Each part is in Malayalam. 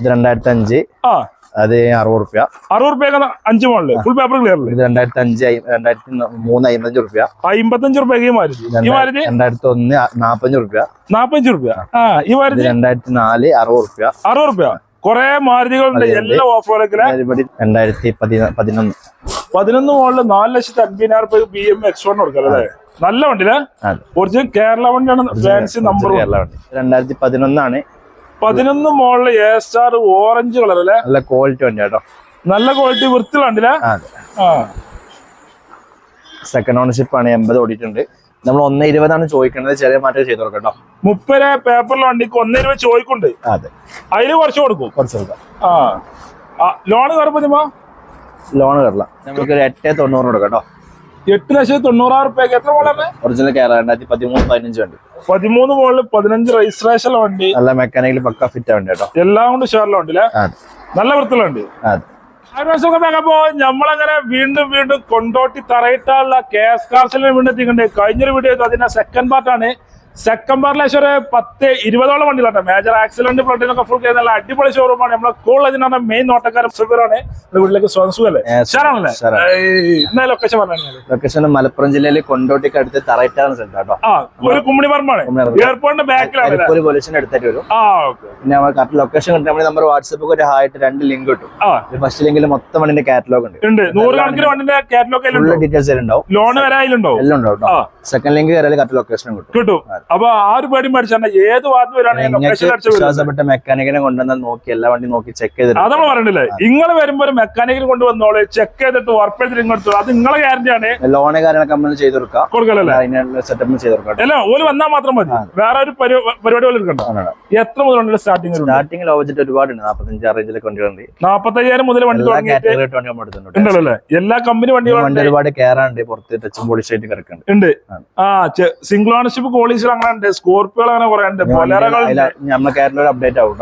ഇത് രണ്ടായിരത്തി അഞ്ച് ആ. അത് അറുപത് റുപ്യ. അറുപത് റുപ്യ അഞ്ച് മോളിൽ ഫുൾ പേപ്പർ ക്ലിയർ ഇത് രണ്ടായിരത്തി അഞ്ച് രണ്ടായിരത്തി മൂന്ന് അമ്പത്തഞ്ച് റുപ്യ അമ്പത്തഞ്ച് റുപ്യ മാരുതി. രണ്ടായിരത്തി ഒന്ന് നാപ്പഞ്ച് റുപ്യ. നാപ്പഞ്ച് റുപ്യ. ഈ മാരുതി? രണ്ടായിരത്തി നാല് അറുപത് റുപ്യ. അറുപത് റുപ്യ. കൊറേ മാരുതികളുണ്ട്. എല്ലാ ഓഫറുകളൊക്കെ രണ്ടായിരത്തി പതിന- പതിനൊന്ന്. പതിനൊന്ന് മോളിൽ നാല് ലക്ഷത്തി അൻപതിനായിരം റുപ്യ ബി എം എക്സ് വൺ കൊടുക്കാം അല്ലേ നല്ല വണ്ടിയിലെ ഒറിജിനൽ കേരള വണ്ടിയാണ് ഫാൻസി നമ്പർ കേരള വണ്ടി. രണ്ടായിരത്തി പതിനൊന്നാണ്. പതിനൊന്ന് മോളിൽ എ സ്റ്റാർ ഓറഞ്ച് കളർ അല്ലേ? നല്ല ക്വാളിറ്റി വണ്ടി കേട്ടോ. നല്ല ക്വാളിറ്റി വൃത്തിയിലുണ്ടല്ലേ സെക്കൻഡ് ഓണർഷിപ്പ് ആണ് എൺപത് ഓടിയിട്ടുണ്ട്. നമ്മൾ ഒന്ന് ഇരുപതാണ് ചോദിക്കേണ്ടത് ചെറിയ മാറ്റം ചെയ്ത് കൊടുക്കട്ടോ കേട്ടോ. മുപ്പത് പേപ്പറിലെ വണ്ടിക്ക് ഒന്ന് ഇരുപത് ചോദിക്കുന്നുണ്ട്. അതെ. അതിൽ കുറച്ച് കൊടുക്കും. കുറച്ച് കൊടുക്കാം. ആ. ലോണ് കയറുമ്പോ ലോൺ കയറില്ല നമുക്ക് ഒരു എട്ട് തൊണ്ണൂറ് കൊടുക്കാം കേട്ടോ. എട്ട് ലക്ഷത്തി തൊണ്ണൂറായിരം റുപ്യക്ക്. എത്ര മോളാണ് ഒറിജിനൽ കേരള രണ്ടായിരത്തി പതിമൂന്ന് പതിനഞ്ച് വണ്ടി. പതിമൂന്ന് മോളിൽ പതിനഞ്ച് രജിസ്ട്രേഷൻ വണ്ടി. നല്ല മെക്കാനിക്കൽ പക്ക ഫിറ്റ് വണ്ടി കേട്ടോ. എല്ലാം കൊണ്ട് ഷെയറിലെ വണ്ടി നല്ല അതെ. അപ്പോ നമ്മളങ്ങനെ വീണ്ടും വീണ്ടും കൊണ്ടോട്ടി തറയിട്ടാനുള്ള കെ എസ് കാർസിലെ വീണ്ടും എത്തിക്കണ്ടേ കഴിഞ്ഞൊരു വീഡിയോ അതിന്റെ സെക്കൻഡ് പാർട്ടാണ് സെക്കൻഡ് പാർട്ടിലെ ഒരു പത്ത് ഇരുപതോളം വണ്ടികളുണ്ട്. മേജർ ആക്സിഡന്റ് പ്ലോട്ടിനൊക്കെ ഫുൾ നല്ല അടിപൊളി ഷോറൂമാണ് നമ്മളെ കോളേജിനാണ് മെയിൻ നോട്ടക്കാരൻ സുഖറാണ് വീട്ടിലേക്ക് സ്വന്തം സുഖല്ലേ? ഷാറാണല്ലേ. എന്നാ ലൊക്കേഷൻ പറഞ്ഞു? ലൊക്കേഷൻ മലപ്പുറം ജില്ലയിൽ കൊണ്ടോട്ടിക്ക് അടുത്ത് തറയിട്ടാണ് കേട്ടോ ഒരു കുമ്മണി പറമ്പാണ്. എയർപോർട്ടിന്റെ ബാക്കിലാണ് എടുത്തിട്ട് പോലീസിന്റെ അടുത്തായിട്ട് വരും പിന്നെ നമ്മൾ കറക്റ്റ് ലൊക്കേഷൻ കിട്ടും നമ്മുടെ നമ്പർ വാട്സപ്പ് ഒരു ഹായിട്ട് രണ്ട് ലിങ്ക് കിട്ടും. ഫസ്റ്റ് ലിങ്കിൽ മൊത്തം വണ്ടിന്റെ കാറ്റലോഗ് ഉണ്ട്. നൂറുകണക്കിന് വണ്ടിന്റെ കാറ്റലോഗ് ഡീറ്റെയിൽസ് ഉണ്ടാവും ലോൺ വരായിലുണ്ടോ എല്ലാം ഉണ്ടാവും. സെക്കൻഡ് ലിങ്ക് കയറിയാൽ കറക്റ്റ് ലൊക്കേഷൻ കിട്ടും. കിട്ടും. അപ്പൊ ആ ഒരു പേടി മേടിച്ചാൽ ഏത് വരാണെങ്കിൽ വിശ്വാസപ്പെട്ട മെക്കാനിക്കിനെ കൊണ്ടുവന്നാൽ നോക്കി എല്ലാ വണ്ടി നോക്കി ചെക്ക് ചെയ്തിട്ട് അത് നമ്മൾ പറഞ്ഞില്ലേ നിങ്ങൾ വരുമ്പോ ഒരു മെക്കാനിക്കിൽ കൊണ്ടുവന്നോളെ ചെക്ക് ചെയ്തിട്ട് വർക്ക് ചെയ്തിട്ട് ഇങ്ങോട്ട് അത് നിങ്ങളെ ഗ്യാരണ്ടി ആണ്. ലോണ് കാര്യങ്ങളൊക്കെ നമ്മൾ ചെയ്ത് കൊടുക്കാം. കൊടുക്കലല്ലേ സെറ്റപ്പ് ചെയ്ത് കൊടുക്കാം അല്ല ഓൽ വന്നാൽ മാത്രം മതി. വേറെ ഒരു പരി- പരിപാടി പോലെ എടുക്കണ്ട എത്ര മുതലുണ്ട് സ്റ്റാർട്ടിംഗ് സ്റ്റാർട്ടിംഗ് ലോ ബഡ്ജറ്റ് ഒരുപാടുണ്ട്. നാപ്പത്തഞ്ച് റേഞ്ചിലൊക്കെ വണ്ടികളുണ്ട്. നാപ്പത്തയ്യായിരം മുതൽ വണ്ടി എല്ലാ കമ്പനി വണ്ടി വണ്ടികളും ഒരുപാട് കയറാണ്ട് പുറത്ത് ടച്ചും പോളിഷ് ആയിട്ട് കിടക്കുന്നുണ്ട്. ആ. സിംഗിൾ ഓണർഷിപ്പ് കോളീസിൽ അങ്ങനെ സ്കോർപ്പിയോ സ്കോർപ്പിയോകൾ അങ്ങനെ കുറെ ഉണ്ട്. അപ്ഡേറ്റ് ആവും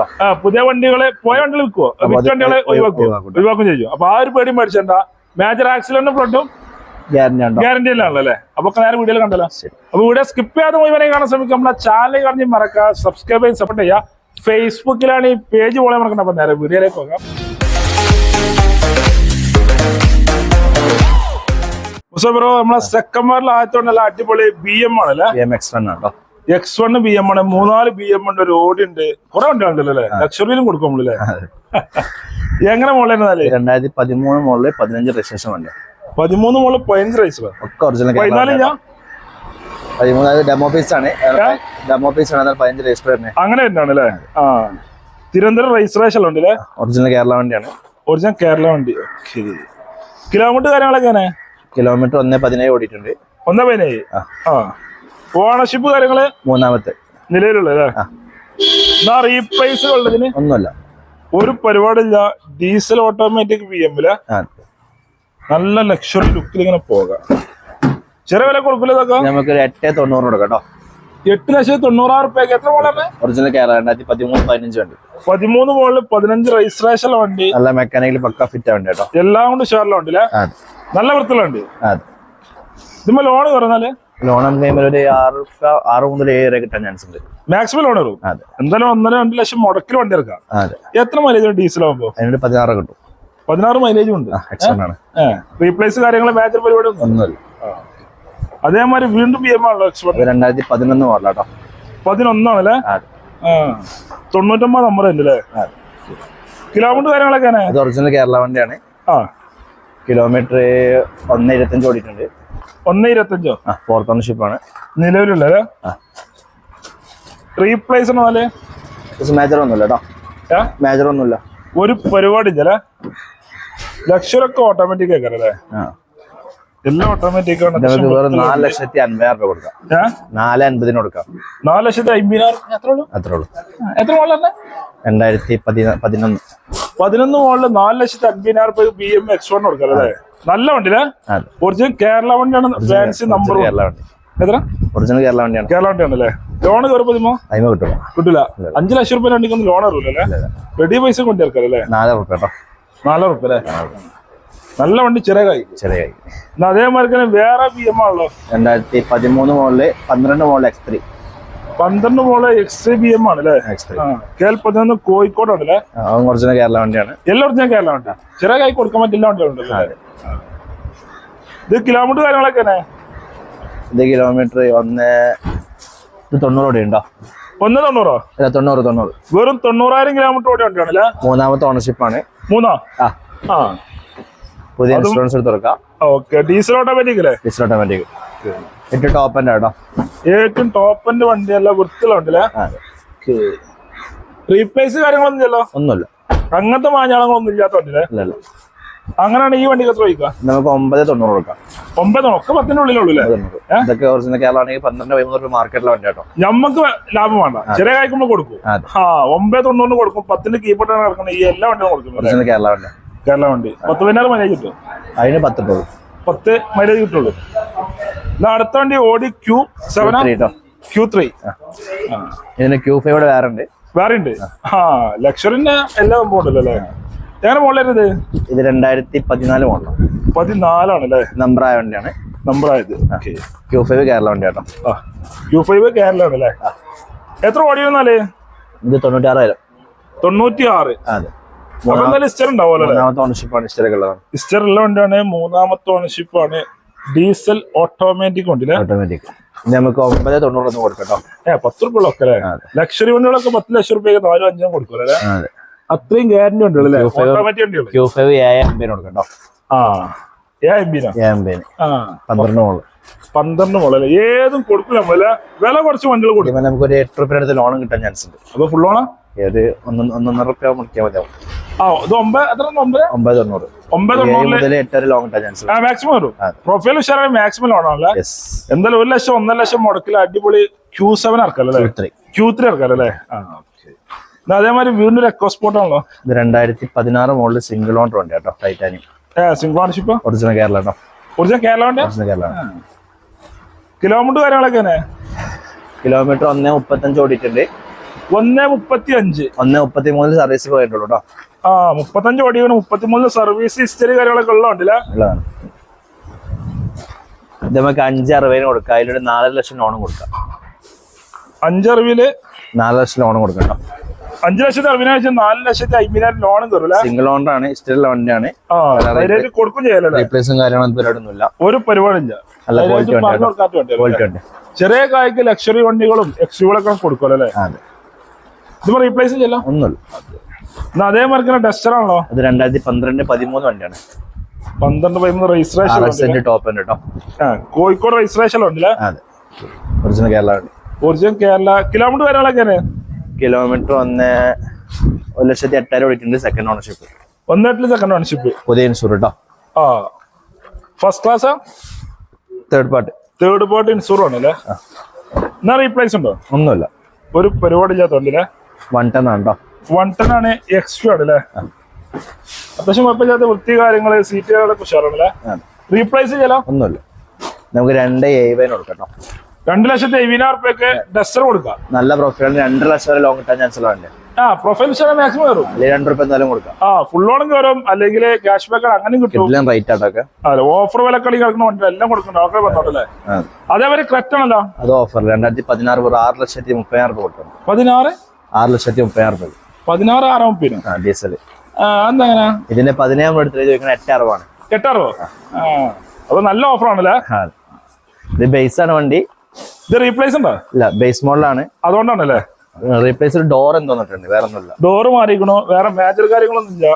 പുതിയ വണ്ടികളെ പോയ വണ്ടികൾ വിൽക്കുവോ? വണ്ടികളെ ഒഴിവാക്കും. ഒഴിവാക്കും ചെയ്യും. അപ്പൊ ആ ഒരു പേടി മേടിച്ചണ്ട. മേജർ ആക്സിഡന്റ് ഫ്ലഡും ഗ്യാരണ്ടി അല്ലേ? അപ്പൊ നേരെ വീഡിയോ കണ്ടല്ലോ. അപ്പൊ വീഡിയോ സ്കിപ്പ് ചെയ്യാതെ മുഴുവനെ കാണാൻ ശ്രമിക്കും നമ്മളെ ചാനൽ കാണി മറക്കുക സബ്സ്ക്രൈബ് ചെയ്ത് സപ്പോർട്ട് ചെയ്യുക ഫേസ്ബുക്കിലാണ് ഈ പേജ് പോലെ മറക്കണ്ട. അപ്പൊ നേരെ വീഡിയോയിലേക്ക് പോകാം. ബ്രോ നമ്മളെ സെക്കൻഡ് വാറിൽ ആദ്യത്തോണ്ട് നല്ല അടിപൊളി ബി എം ആണല്ലേ? ബി എം എക്സ് വൺ ആണോ എക്സ് വൺ ബി എം ആണ് മൂന്നാൽ ബി എം ഉണ്ട് ഒരു ഓടി ഉണ്ട്. കുറെ വണ്ടികളുണ്ടല്ലോ അല്ലേ? ലക്ഷറിയിലും കൊടുക്കും നമ്മളല്ലേ? എങ്ങനെ മോളെ രണ്ടായിരത്തി പതിമൂന്ന് മോളിൽ പതിനഞ്ച് രജിസ്ട്രേഷൻ വണ്ടി പതിമൂന്ന് മോൾ പതിനഞ്ച് രജിസ്റ്റർ ഒക്കെ ഒറിജിനൽ പതിനാല് ഞാൻ? പതിമൂന്ന് അത് ഡെമോ പീസ് ആണ്. ഡെമോ പീസ് ആണ്. പതിനഞ്ച് രജിസ്റ്റർ അങ്ങനെ തന്നെയാണ് അല്ലേ? ആ. തിരുവനന്തപുരം രജിസ്ട്രേഷൻ ഉണ്ട് അല്ലേ ഒറിജിനൽ കേരള വണ്ടിയാണ്. ഒറിജിനൽ കേരള വണ്ടി. ഓക്കെ കിലോമീറ്റർ കാര്യങ്ങളൊക്കെ കിലോമീറ്റർ ഒന്ന് പതിനേഴ് ഓടിയിട്ടുണ്ട്. ഒന്നേ പതിനേഴ്. ആ. ഓണർഷിപ്പ് കാര്യങ്ങൾ മൂന്നാമത്തെ. നിലവിലുള്ള അല്ലേ? ആ. എന്നാ റീപ്ലേസ് ഉള്ളതിന് ഒന്നുമല്ല. ഒരു പരിപാടിയില്ല. ഡീസൽ ഓട്ടോമാറ്റിക് പി എമ്മിൽ നല്ല ലക്ഷറി ലുക്കിൽ ഇങ്ങനെ പോകാം. ചെറിയ വില കൊടുക്കില്ല ഇതൊക്കെ? നമുക്ക് എട്ട് തൊണ്ണൂറ് കൊടുക്കാം കേട്ടോ. എട്ട് ലക്ഷത്തി തൊണ്ണൂറായിരം റുപ്യക്ക്. എത്ര മോഡലാണ് ഒറിജിനൽ കേരള രണ്ടായിരത്തി പതിമൂന്ന് പതിനഞ്ച് വണ്ടി. പതിമൂന്ന് മോഡൽ പതിനഞ്ച് രജിസ്ട്രേഷൻ വണ്ടി. നല്ല മെക്കാനിക്കൽ പക്ക ഫിറ്റ് വണ്ടി കേട്ടോ. എല്ലാം കൊണ്ട് അതെ നല്ല വൃത്തിയുള്ള വണ്ടി. ഇതുമ്പോ ലോൺ കുറഞ്ഞാൽ ലോൺ കഴിയുമ്പോൾ ഒരു ആറ് ആറ് മുതൽ ഏഴ് കിട്ടാൻ ചാൻസ് ഉണ്ട്. മാക്സിമം ലോൺ വരും. അതെ. എന്തായാലും ഒന്നര രണ്ട് ലക്ഷം മുടക്കിൽ വണ്ടി ഇറക്കാം അതെ. എത്ര മൈലേജ് ഡീസൽ ആകുമ്പോൾ അതിനൊരു പതിനാറ് കിട്ടും. പതിനാറ് മൈലേജും ഉണ്ട്. ആണ്. റീപ്ലേസ് കാര്യങ്ങൾ മേജർ പരിപാടി ഒന്നും ഒന്നുമില്ല. അതേമാതിരി വീണ്ടും ബി എം ആണല്ലോ എക്സ്പെർട്ട് രണ്ടായിരത്തി പതിനൊന്ന് മോഡൽ കേട്ടോ. പതിനൊന്നാണല്ലേ? തൊണ്ണൂറ്റൊമ്പത് നമ്പർ ഉണ്ട് അല്ലേ? കിലോമീറ്റർ കാര്യങ്ങളൊക്കെ ഒറിജിനൽ കേരള വണ്ടിയാണ്. ആ. കിലോമീറ്റർ ഒന്ന് ഇരുപത്തഞ്ച് ഓടിയിട്ടുണ്ട്. ഒന്ന് ഇരുപത്തഞ്ചോ? ഫോർത്ത് ഓണർഷിപ്പ് ആണ്. നിലവിലുള്ള അല്ലേ ആ. റീപ്ലേസ് എന്നാൽ മേജർ ഒന്നുമില്ല കേട്ടോ? മേജർ ഒന്നുമില്ല. ഒരു പരിപാടി ലക്ഷരൊക്കെ ലക്ഷറൊക്കെ ഓട്ടോമാറ്റിക് ആക്കാറ് എല്ലാം ഓട്ടോമാറ്റിക് ആണ്. നാല് ലക്ഷത്തി അൻപതിനായിരം രൂപ കൊടുക്കാം? നാല് അൻപതിന് കൊടുക്കാം. നാല് ലക്ഷത്തി അമ്പതിനായിരം എത്ര ഉള്ളു? അത്രേ ഉള്ളൂ. എത്ര മോളിലെ രണ്ടായിരത്തി പതിന പതിനൊന്ന്. പതിനൊന്ന് മോളിൽ നാല് ലക്ഷത്തി അമ്പതിനായിരം രൂപ ബി എം എക്സ് വൺ കൊടുക്കാം അല്ലേ? നല്ല വണ്ടിയിലെ? ഒറിജിനൽ കേരള വണ്ടിയാണ് ഫാൻസി നമ്പർ കേരള വണ്ടി. എത്ര? ഒറിജിനൽ കേരള വണ്ടിയാണ്. കേരള വണ്ടിയാണ് അല്ലേ ലോൺ കയറുമ്പോ ഇതിമോ അതിമ കിട്ടും കിട്ടില്ല. അഞ്ചു ലക്ഷം റുപ്യ വണ്ടിക്കൊന്നും ലോൺ അറിയില്ല അല്ലേ? റെഡി പൈസ കൊണ്ടിരിക്കാം അല്ലേ നാലര റുപ്യ കേട്ടോ. നാല് റുപ്യ അല്ലേ? നല്ല വണ്ടി ചെറിയ കായി ചെറിയ കൈ എന്നാ അതേമാതിരി വേറെ ബി എം ആണല്ലോ. രണ്ടായിരത്തി പതിമൂന്ന് മോളിൽ പന്ത്രണ്ട് മോഡൽ എക്സ് ത്രീ പന്ത്രണ്ട് മോളെ എക്സ് ബി എം ആണ് അല്ലേ? കെ എൽ പതിനൊന്ന് കോഴിക്കോടാണ് അല്ലേ? കേരള വണ്ടിയാണ്. എല്ലായിടത്തും കേരള വണ്ടിയാണ് ചെറിയ കൈ കൊടുക്കാൻ പറ്റില്ല വണ്ടികളുണ്ടല്ലോ ഇത് കിലോമീറ്റർ കാര്യങ്ങളൊക്കെ ഇത് കിലോമീറ്റർ ഒന്ന് ഇത് തൊണ്ണൂറ് ഓടി ഉണ്ടോ? ഒന്ന് തൊണ്ണൂറോ? അല്ല തൊണ്ണൂറ് തൊണ്ണൂറ്. വെറും തൊണ്ണൂറായിരം കിലോമീറ്റർ ഓടി വണ്ടിയാണ് അല്ലേ? മൂന്നാമത്തെ ഓണർഷിപ്പ് ആണ്. മൂന്നോ? ആ. ആ. പുതിയ ഇൻഷുറൻസ് എടുത്ത് തുറക്കാം ഓക്കെ. ഡീസൽ ഓട്ടോമാറ്റിക് അല്ലേ? ഡീസൽ ഓട്ടോമാറ്റിക് എട്ട് ടോപ്പ് എന്റെ കേട്ടോ. ഏറ്റവും ടോപ്പിന്റെ വണ്ടിയല്ല വൃത്തിയിലുണ്ടല്ലേ? റീപ്ലേസ് കാര്യങ്ങളൊന്നും ഇല്ലല്ലോ? ഒന്നുമില്ല. അങ്ങനത്തെ മാഞ്ഞാളങ്ങളൊന്നും ഇല്ലാത്ത വണ്ടിയല്ലേ അങ്ങനെയാണ് ഈ വണ്ടിക്ക് എത്ര ചോദിക്കുക നമുക്ക് ഒമ്പത് തൊണ്ണൂറ് കൊടുക്കാം. ഒമ്പത് ഒക്കെ പത്തിന്റെ ഉള്ളിലുള്ളൂ ഇതൊക്കെ ഒറിജിനൽ കേരള പന്ത്രണ്ട് പതിമൂന്ന് രൂപ മാർക്കറ്റിലെ വണ്ടി കേട്ടോ. നമുക്ക് ലാഭം വേണ്ട. ചെറിയ കായ്ക്കുമ്പോൾ കൊടുക്കും. ആ. ഒമ്പത് തൊണ്ണൂറിന് കൊടുക്കും. പത്തിന്റെ കീപ്പോട്ടാണ് കിടക്കുന്നത്. ഈ എല്ലാ വണ്ടിയും കൊടുക്കും? ഒറിജിനൽ കേരള വണ്ടി. കേരള വണ്ടി. പത്ത് പതിനാറ് മൈലേജ് കിട്ടും. അതിന് പത്ത് പത്ത് മൈലേജ് കിട്ടുള്ളൂ. അടുത്ത വണ്ടി ഓടി ക്യൂ സെവൻ ക്യൂ ത്രീ ഇതിന് ക്യൂ ഫൈവ് വേറെ ഉണ്ട്. വേറെ ഉണ്ട് ആ ലക്ഷറിന്റെ എല്ലാ ഉണ്ടല്ലോ അല്ലേ? എങ്ങനെ മോളരുത് ഇത് രണ്ടായിരത്തി പതിനാല് മോഡൽ പതിനാലാണ് അല്ലേ? നമ്പർ ആയ വണ്ടിയാണ്. നമ്പർ ആയത്. ക്യൂ ഫൈവ് കേരള വണ്ടി കേട്ടോ ക്യൂ ഫൈവ് കേരള അല്ലേ? എത്ര ഓടി വന്നാൽ ഇത് തൊണ്ണൂറ്റി ആറ് അതെ. ഇസ്റ്റർ ഉണ്ടാവുമല്ലോ അല്ലേ? മൂന്നാമത്തെ ഓണർഷിപ്പാണ് ഉള്ളതാണ് ഇസ്റ്റർ ഉള്ള വണ്ടിയാണ് മൂന്നാമത്തെ ഓണർഷിപ്പ് ആണ് ഡീസൽ ഓട്ടോമാറ്റിക് ഉണ്ട് ഓട്ടോമാറ്റിക്. നമുക്ക് ഒമ്പത് തൊണ്ണൂറൊന്നും കൊടുക്കട്ടോ. ഏ പത്ത് റുപ്യകളൊക്കെ അല്ലേ ലക്ഷറി വണ്ടികളൊക്കെ പത്ത് ലക്ഷം റുപ്യക്ക് നാലും അഞ്ചും കൊടുക്കും അല്ലേ അതെ. അത്രയും ഗ്യാരണ്ടി ഉണ്ടല്ലേ ഓട്ടോമാറ്റിക് ക്യൂ ഫൈവ് എ എംബിന് കൊടുക്കട്ടോ. ആ ഏ എംബിനാ പന്ത്രണ്ട് മോൾ. പന്ത്രണ്ട് മുളല്ലേ ഏതും കൊടുക്കില്ല നമ്മൾ വില കുറച്ച് വണ്ടികൾ കൊടുക്കും. നമുക്ക് ഒരു എട്ട് റുപ്യ അടുത്ത് ലോണും കിട്ടാൻ ചാൻസ് ഉണ്ട്. അപ്പൊ ഫുൾ ഓണാ ഏത് ഒന്ന് ഒന്നൊന്നര റുപ്യ മുടിക്കാൻ മതിയാവും. ഒമ്പത് തൊണ്ണൂറ്. ഒമ്പത് തൊണ്ണൂറിൽ ചാൻസ് ആ മാക്സിമം വരും. അതെ. പ്രൊഫൈൽ ഉഷാറായ മാക്സിമം ലോണാണല്ലേ യെസ് എന്തായാലും ഒരു ലക്ഷം ഒന്നര ലക്ഷം മുടക്കിൽ അടിപൊളി ക്യൂ സെവൻ ഇറക്കല്ലേ ത്രീ ക്യൂ ത്രീ ഇറക്കല്ലേ ആ ഓക്കെ അതേമാതിരി വീണ്ടും ഒരു എക്കോ സ്പോർട്ട് ആണല്ലോ. ഇത് രണ്ടായിരത്തി പതിനാറ് മോളിൽ സിംഗിൾ ഓണർ ഉണ്ട് കേട്ടോ titanium single ownership original Kerala കേട്ടോ ഒറിജിനൽ കേരള വണ്ടി ഒറിജിനൽ കേരള കിലോമീറ്റർ കാര്യങ്ങളൊക്കെ തന്നെ കിലോമീറ്റർ ഒന്നേ മുപ്പത്തഞ്ച് ഓടിയിട്ടുണ്ട്. ഒന്നേ മുപ്പത്തി അഞ്ച് ഒന്നേ മുപ്പത്തി മൂന്നിൽ സർവീസ് പോയിട്ടുള്ളൂ കേട്ടോ ആ മുപ്പത്തഞ്ച് ഓടിയാണ്. മുപ്പത്തിമൂന്ന് സർവീസ് ഹിസ്റ്ററി കാര്യങ്ങളൊക്കെ ഉള്ള ഉണ്ടല്ലേ ഉള്ളതാണ്. ഇത് നമുക്ക് അഞ്ച് അറുപതിന് കൊടുക്കാം. അതിലൊരു നാലര ലക്ഷം ലോണും കൊടുക്കാം. അഞ്ചറിവിൽ നാല് ലക്ഷം ലോണും കൊടുക്കണം അഞ്ചു ലക്ഷത്തി അറുപതിനായിരം നാല് ലക്ഷത്തി അമ്പതിനായിരം ലോണും തരൂല സിംഗിൾ ലോൺ ആണ്. ആ ധൈര്യമായിട്ട് കൊടുക്കും ചെയ്യാനും റീപ്ലേസും കാര്യങ്ങളൊന്നും പരിപാടിയൊന്നുമില്ല ഒരു പരിപാടിയില്ല. നല്ല? ക്വാളിറ്റി ഉണ്ട് ചെറിയ കായ്ക്ക് ലക്ഷറി വണ്ടികളും എക്സ്യൂകളൊക്കെ കൊടുക്കുമല്ലോ അല്ലേ? അതെ. ഇത് റീപ്ലേസ് ചെയ്യല്ലോ? ഒന്നുമില്ല. അതേ മാർക്കിന് ഡസ്റ്റർ അത് രണ്ടായിരത്തി പന്ത്രണ്ട് പതിമൂന്ന് വണ്ടിയാണ്. പന്ത്രണ്ട് പതിമൂന്ന് രജിസ്ട്രേഷൻ ടോപ്പ് ഉണ്ട് കേട്ടോ കോഴിക്കോട് രജിസ്ട്രേഷൻ ഉണ്ടല്ലേ? അതെ. ഒറിജിനൽ കേരള വണ്ടി. ഒറിജിനൽ കേരള കിലോമീറ്റർ കാര്യങ്ങളൊക്കെ കിലോമീറ്റർ ഒന്ന് ഒരു ലക്ഷത്തി എട്ടായിരം ഓടിയിട്ടുണ്ട് സെക്കൻഡ് ഓണർഷിപ്പ് ഒന്നെട്ടിൽ സെക്കൻഡ് ഓണർഷിപ്പ് പുതിയ ഇൻഷൂർ കേട്ടോ ആ. First class third party third party insure ആണല്ലേ? എന്നാ റീപ്ലേസ് ഉണ്ടോ? ഒന്നുമില്ല. ഒരു പരിപാടി ഇല്ലാത്തോണ്ടല്ലേ വൺ ടെൻ ആണ് കേട്ടോ വൺ ടെൻ ആണ് എക്സ്ട്രാ അല്ലേ അത്യാവശ്യം കുഴപ്പമില്ലാത്ത വൃത്തി കാര്യങ്ങൾ സീറ്റ് കാര്യങ്ങളൊക്കെ ഉഷാറാണല്ലേ റീപ്ലേസ് ചെയ്യാലോ? ഒന്നുമില്ല. നമുക്ക് രണ്ട് എഴുപതിന് കൊടുക്കട്ടോ കേട്ടോ രണ്ട് ലക്ഷത്തി എഴുപതിനായിരം റുപ്യക്ക് ഡസ്റ്റർ കൊടുക്കാം? നല്ല പ്രൊഫൈൽ രണ്ടര ലക്ഷം വരെ ലോങ് കിട്ടാൻ ചാൻസ് ഉള്ള ആ പ്രൊഫൈൽ മാക്സിമം കയറും. അല്ലെങ്കിൽ രണ്ട് റുപ്യ എന്തായാലും കൊടുക്കാം. ആ ഫുൾ ഓണം കയറും. അല്ലെങ്കിൽ ക്യാഷ് ബാക്ക് അങ്ങനെ കിട്ടും. റേറ്റ് ആട്ടൊക്കെ അതെ ഓഫർ വിലക്കളി കിടക്കുന്ന വണ്ടി എല്ലാം കൊടുക്കുന്നുണ്ട്. അതേപോലെ ക്രെറ്റ് ആണല്ലോ? അത് ഓഫർ രണ്ടായിരത്തി പതിനാറ് ആറ് ലക്ഷത്തി മുപ്പതിനായിരം രൂപ കൊടുക്കണം പതിനാറ്? ആറ് ലക്ഷത്തി മുപ്പതിനായിരം രൂപ പതിനാറ് ആറാം പിന്നെ ആ ഡീസൽ. എന്താ അങ്ങനെ ഇതിന്റെ പതിനേഴ് എടുത്ത് ചോദിക്കുന്ന എട്ട് അറുപതാണ് ആ. അപ്പൊ നല്ല ഓഫർ ആണല്ലേ. ഇത് ബേസ് ആണ് വണ്ടി. ഇത് റീപ്ലേസ് ഉണ്ടോ? ഇല്ല ബേസ് മോഡലാണ് അതുകൊണ്ടാണല്ലേ? റീപ്ലേസ് ഡോർ എന്തോന്നിട്ടുണ്ട് വേറെ ഒന്നുമില്ല ഡോർ മാറിക്കണോ വേറെ മേജർ കാര്യങ്ങളൊന്നും ഇല്ല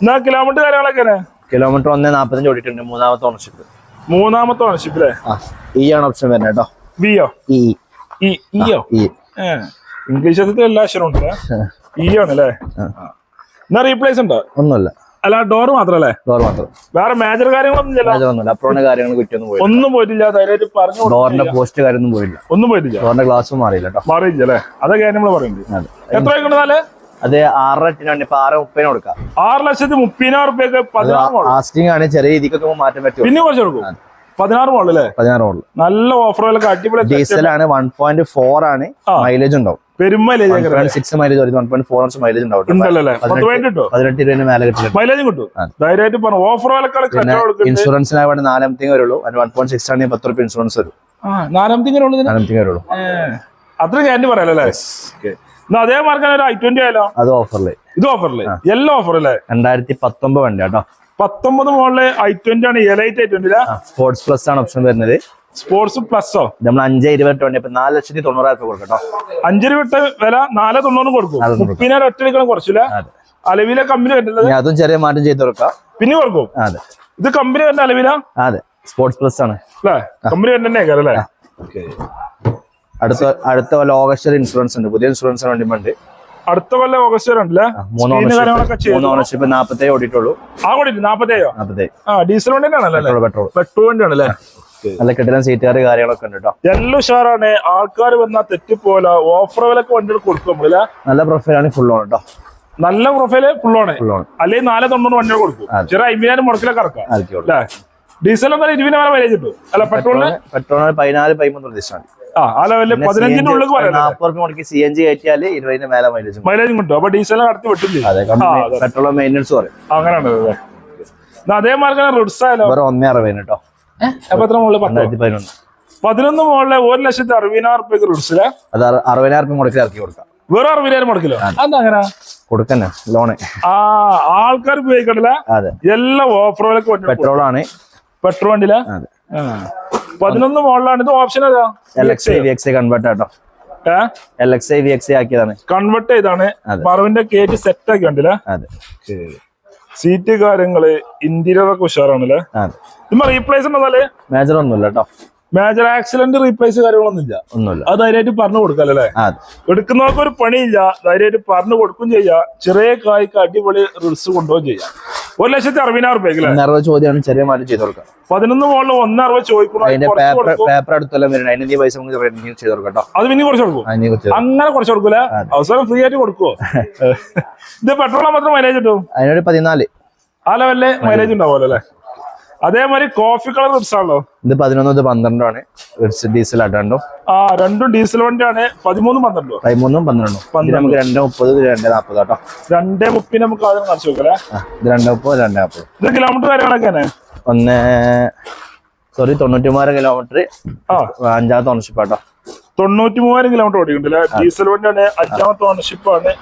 എന്നാ കിലോമീറ്റർ കാര്യങ്ങളൊക്കെ കിലോമീറ്റർ ഒന്നേ ഓടിയിട്ടുണ്ട് മൂന്നാമത്തെ ഓണർഷിപ്പ് മൂന്നാമത്തെ ഓണർഷിപ്പില്ലേ ആ ഈ ആണ് ഓപ്ഷൻ വരുന്നത് കേട്ടോ. വിയോ ഇ ഇ ഏ. ഇംഗ്ലീഷ് എല്ലാ അക്ഷരം ഉണ്ടല്ലേ ആണല്ലേ ആ. എന്നാ റീപ്ലേസ് ഉണ്ടോ? ഒന്നുമില്ല. അല്ല ഡോർ മാത്രല്ലേ ഡോർ മാത്രം. വേറെ മേജർ കാര്യങ്ങളൊന്നും അപ്രോണിന്റെ കാര്യങ്ങൾ കുറ്റൊന്നും ഒന്നും പോയിട്ടില്ല. ധൈര്യമായിട്ട് പറഞ്ഞു ഡോറിന്റെ പോസ്റ്റ് കാര്യമൊന്നും പോയില്ല ഒന്നും പോയിട്ടില്ല. ഡോറിന്റെ ഗ്ലാസ് മാറിയില്ല കേട്ടോ മാറിയില്ല അല്ലേ? അതൊക്കെ നമ്മൾ പറയുന്നത് എത്ര ആയിക്കൊണ്ടാൽ അത് ആറര ലക്ഷത്തിനാണ് ഇപ്പൊ ആറ് മുപ്പതിന് കൊടുക്കാം. ആറ് ലക്ഷത്തി മുപ്പതിനായിരം റുപ്യൊക്കെ ആസ്റ്റിംഗ് ആണ് ചെറിയ രീതിക്കൊക്കെ മാറ്റം പറ്റും പിന്നെ കുറച്ച് കൊടുക്കും. പതിനാറ് മോഡൽ അല്ലേ പതിനാറ് മോഡൽ നല്ല ഓഫറുകളൊക്കെ അടിപൊളി ഡീസൽ ആണ് വൺ പോയിന്റ് ഫോർ ആണ് മൈലേജ് ഉണ്ടാവും. സിക്സ് മൈലേജ് വരും വൺ പോയിന്റ് ഫോർ മൈലേജ് ഉണ്ടാവും. കിട്ടും പതിനെട്ട് രൂപ മേലെ കിട്ടില്ല. മൈലേജും കിട്ടും. ധൈര്യമായിട്ട് പറഞ്ഞു. ഓഫറുകളൊക്കെ ഇൻഷുറൻസിനായി വേണ്ടി നാലാമത്തെ വരുള്ളൂ. അതിന് വൺ പോയിന്റ് സിക്സ് ആണെങ്കിൽ പത്ത് റുപ്യ ഇൻഷുറൻസ് വരും. നാലാമത്തെ നാലാമത്തെ വരുള്ളൂ അത്ര ഗ്യാരണ്ടി പറയാലോ അല്ലേ? എന്നാ അതേ മാർക്കാണ് ഒരു ഐ ട്വന്റി ആയാലോ? അത് ഓഫറിൽ ഇത് ഓഫറിൽ എല്ലാം ഓഫർ അല്ലേ? രണ്ടായിരത്തി പത്തൊമ്പത് വണ്ടി കേട്ടോ പത്തൊമ്പത് മോളിൽ ഐ ട്വന്റി ആണ് elite I twenty sports plus ആണ് ഓപ്ഷൻ വരുന്നത്. സ്പോർട്സ് പ്ലസോ നമ്മൾ അഞ്ച് ഇപ്പൊ നാല് ലക്ഷത്തി തൊണ്ണൂറായിരം രൂപ കൊടുക്കട്ടോ അഞ്ചര വിട്ട് വില നാല് തൊണ്ണൂറ് കൊടുക്കും. പിന്നെ തൊണ്ണൂറ്. മുപ്പതിനായിരം ഒറ്റ കുറച്ചില്ല. അലവിലെ കമ്പനി വരുന്നത്? അതും ചെറിയ മാറ്റം ചെയ്ത് കൊടുക്കാം. പിന്നെ കൊടുക്കും? അതെ. ഇത് കമ്പനി വരുന്ന അലവില? അതെ. സ്പോർട്സ് പ്ലസ് ആണ്. അല്ലേ? കമ്പനി വരുന്ന അല്ലേ? അടുത്ത അടുത്ത ലോകസ്റ്റർ ഇൻഷുറൻസ് ഉണ്ട്. പുതിയ ഇൻഷുറൻസ് വേണ്ടി ഉണ്ട്. അടുത്ത കൊല്ലം ഓഗസ്റ്റ് വരെ ഉണ്ടല്ലേ ഓണർഷിപ്പ് നാപ്പത്തേ ഓടിയിട്ടുള്ളൂ. ആ നാപ്പത്തേയോ ആ ഡീസൽ വണ്ടി അല്ലേ പെട്രോൾ. പെട്രോൾ വണ്ടിയാണ് അല്ലേ നല്ല കെട്ടിടം സീറ്റുകാർ കാര്യങ്ങളൊക്കെ ഉണ്ട് കേട്ടോ എല്ലാം ഉഷാറാണ്. ആൾക്കാർ വന്നാൽ തെറ്റിപ്പോലെ ഓഫർ വിലക്ക് വണ്ടികൾ കൊടുക്കും നമ്മളില്ല നല്ല പ്രൊഫൈലാണ് ഫുൾ ഓൺ കേട്ടോ നല്ല പ്രൊഫൈൽ ഫുൾ ഓണ് ഓൺ അല്ലെങ്കിൽ നാല് തൊണ്ണൂറ് വണ്ടികൾ കൊടുക്കും. ചെറിയ അമ്പതിനായിരം മുടക്കിലൊക്കെ ഇറക്കാം. ഡീസൽ ഒന്നും ഇരുപതിനായിരം മൈലേജ് കിട്ടും. അല്ല പെട്രോളിന് പെട്രോളിന് പതിനാല് പതിമൂന്ന് പ്രതീക്ഷ ആ ആ ലെവലിൽ പതിനഞ്ചിന്റെ ഉള്ളിൽ പറയാം നാൽപ്പത് റുപ്യ മുടക്കി സി എൻ ജി കയറ്റിയാൽ ഇരുപതിന് മേലെ മൈലേജ് മൈലേജും കിട്ടും. അപ്പൊ ഡീസലിനെ കടത്തി വെട്ടും ചെയ്യും അതെ ആ, അതെ. പെട്രോൾ മെയിന്റെനൻസ് പറയും. അങ്ങനെയാണ് അല്ലേ എന്നാ അതേ മാർക്കാണ് റിഡ്സ് ആയാലോ? വേറെ ഒന്നേ അറുപതിന് കേട്ടോ. അപ്പൊ എത്ര മുകളിൽ പതിനൊന്ന്. പതിനൊന്ന് മുകളിലെ ഒരു ലക്ഷത്തി അറുപതിനായിരം റുപ്യക്ക് റിഡ്സിൽ അത് അറു- അറുപതിനായിരം റുപ്യ മുടക്കി ഇറക്കി കൊടുക്കാം. വെറും അറുപതിനായിരം മുടക്കിലോ? അതെന്താ അങ്ങനെ? കൊടുക്കന്നെ ലോണ് ആ ആൾക്കാർ ഉപയോഗിക്കണില്ല അതെ. എല്ലാം വിലക്ക് പെട്രോൾ ആണ്. പെട്രോൾ വണ്ടിയിലെ? അതെ. പതിനൊന്ന് മോഡലാണ്. ഇത് ഓപ്ഷൻ ഏതാ? L X I V X I convert കേട്ടോ L X I V X ആക്കിയതാണ്. Convert ചെയ്താണ്. പറവിന്റെ കേറ്റ് സെറ്റ് ആക്കി കണ്ടില്ലേ സീറ്റ് കാര്യങ്ങൾ ഇന്റീരിയർ ഒക്കെ ഉഷാറാണല്ലേ? ഇമ്മ റീപ്ലേസ് ഉണ്ടെന്നാൽ മേജർ ഒന്നുമില്ല കേട്ടോ മേജർ ആക്സിഡന്റ് റീപ്ലേസ് കാര്യങ്ങളൊന്നുമില്ല. ഒന്നുമില്ല. അത് ധൈര്യമായിട്ട് പറഞ്ഞു കൊടുക്കാല്ലേ എടുക്കുന്നവർക്ക് ഒരു പണിയില്ല. ധൈര്യമായിട്ട് പറഞ്ഞു കൊടുക്കും ചെയ്യാം. ചെറിയ കായ്ക്ക് അടിപൊളി റിൽസ് കൊണ്ടുപോകും ചെയ്യാം. ഒരു ലക്ഷത്തി അറുപതിനായിരം രൂപ അറുപത് ചോദ്യമാണ് ചെറിയ മാറ്റം ചെയ്ത് കൊടുക്കാം പതിനൊന്ന് മുകളിൽ ഒന്ന് അറുപത് ചോദിക്കണം അതിന്റെ പേപ്പർ പേപ്പർ അടുത്തെല്ലാം വരുന്നത്. അതിന് നീ പൈസ ചെയ്ത് കൊടുക്കട്ടോ അത് പിന്നെ കുറച്ച് കൊടുക്കും. അങ്ങനെ കുറച്ച് കൊടുക്കൂല. അവസരം ഫ്രീ ആയിട്ട് കൊടുക്കുവോ? ഇത് പെട്രോൾ മാത്രം മൈലേജ് കിട്ടും? അതിനൊരു പതിനാല്. ആ ലെവലിൽ മൈലേജ് ഉണ്ടാവുമല്ലോ അല്ലേ അതേമാതിരി കോഫി കളർ റിഡ്സ് ആണല്ലോ. ഇത് പതിനൊന്ന് ഇത് പന്ത്രണ്ടാണ് ഡീസൽ അടണ്ടോ? ആ രണ്ടും ഡീസൽ വണ്ടിയാണ്. പതിമൂന്നും പന്ത്രണ്ടോ. പതിമൂന്നും പന്ത്രണ്ടും. നമുക്ക് രണ്ട് മുപ്പത് രണ്ടേ രണ്ട് നാൽപ്പത് കേട്ടോ. രണ്ടേ മുപ്പിന് നമുക്ക് ആദ്യം കാണിച്ചു നോക്കല്ലേ? രണ്ടേ ഇത് രണ്ട് മുപ്പത് രണ്ട് നാൽപ്പത് ഇത് കിലോമീറ്റർ കാര്യങ്ങളൊക്കെയാണ് ഒന്ന് സോറി തൊണ്ണൂറ്റി മൂവായിരം കിലോമീറ്റർ ആ. അഞ്ചാമത്തെ ഓണർഷിപ്പ് കേട്ടോ തൊണ്ണൂറ്റി മൂവായിരം കിലോമീറ്റർ ഓടിക്കുന്നുണ്ട് അല്ലേ ഡീസൽ വണ്ടിയാണ് അഞ്ചാമത്തെ ഓണർഷിപ്പ് ആണ്.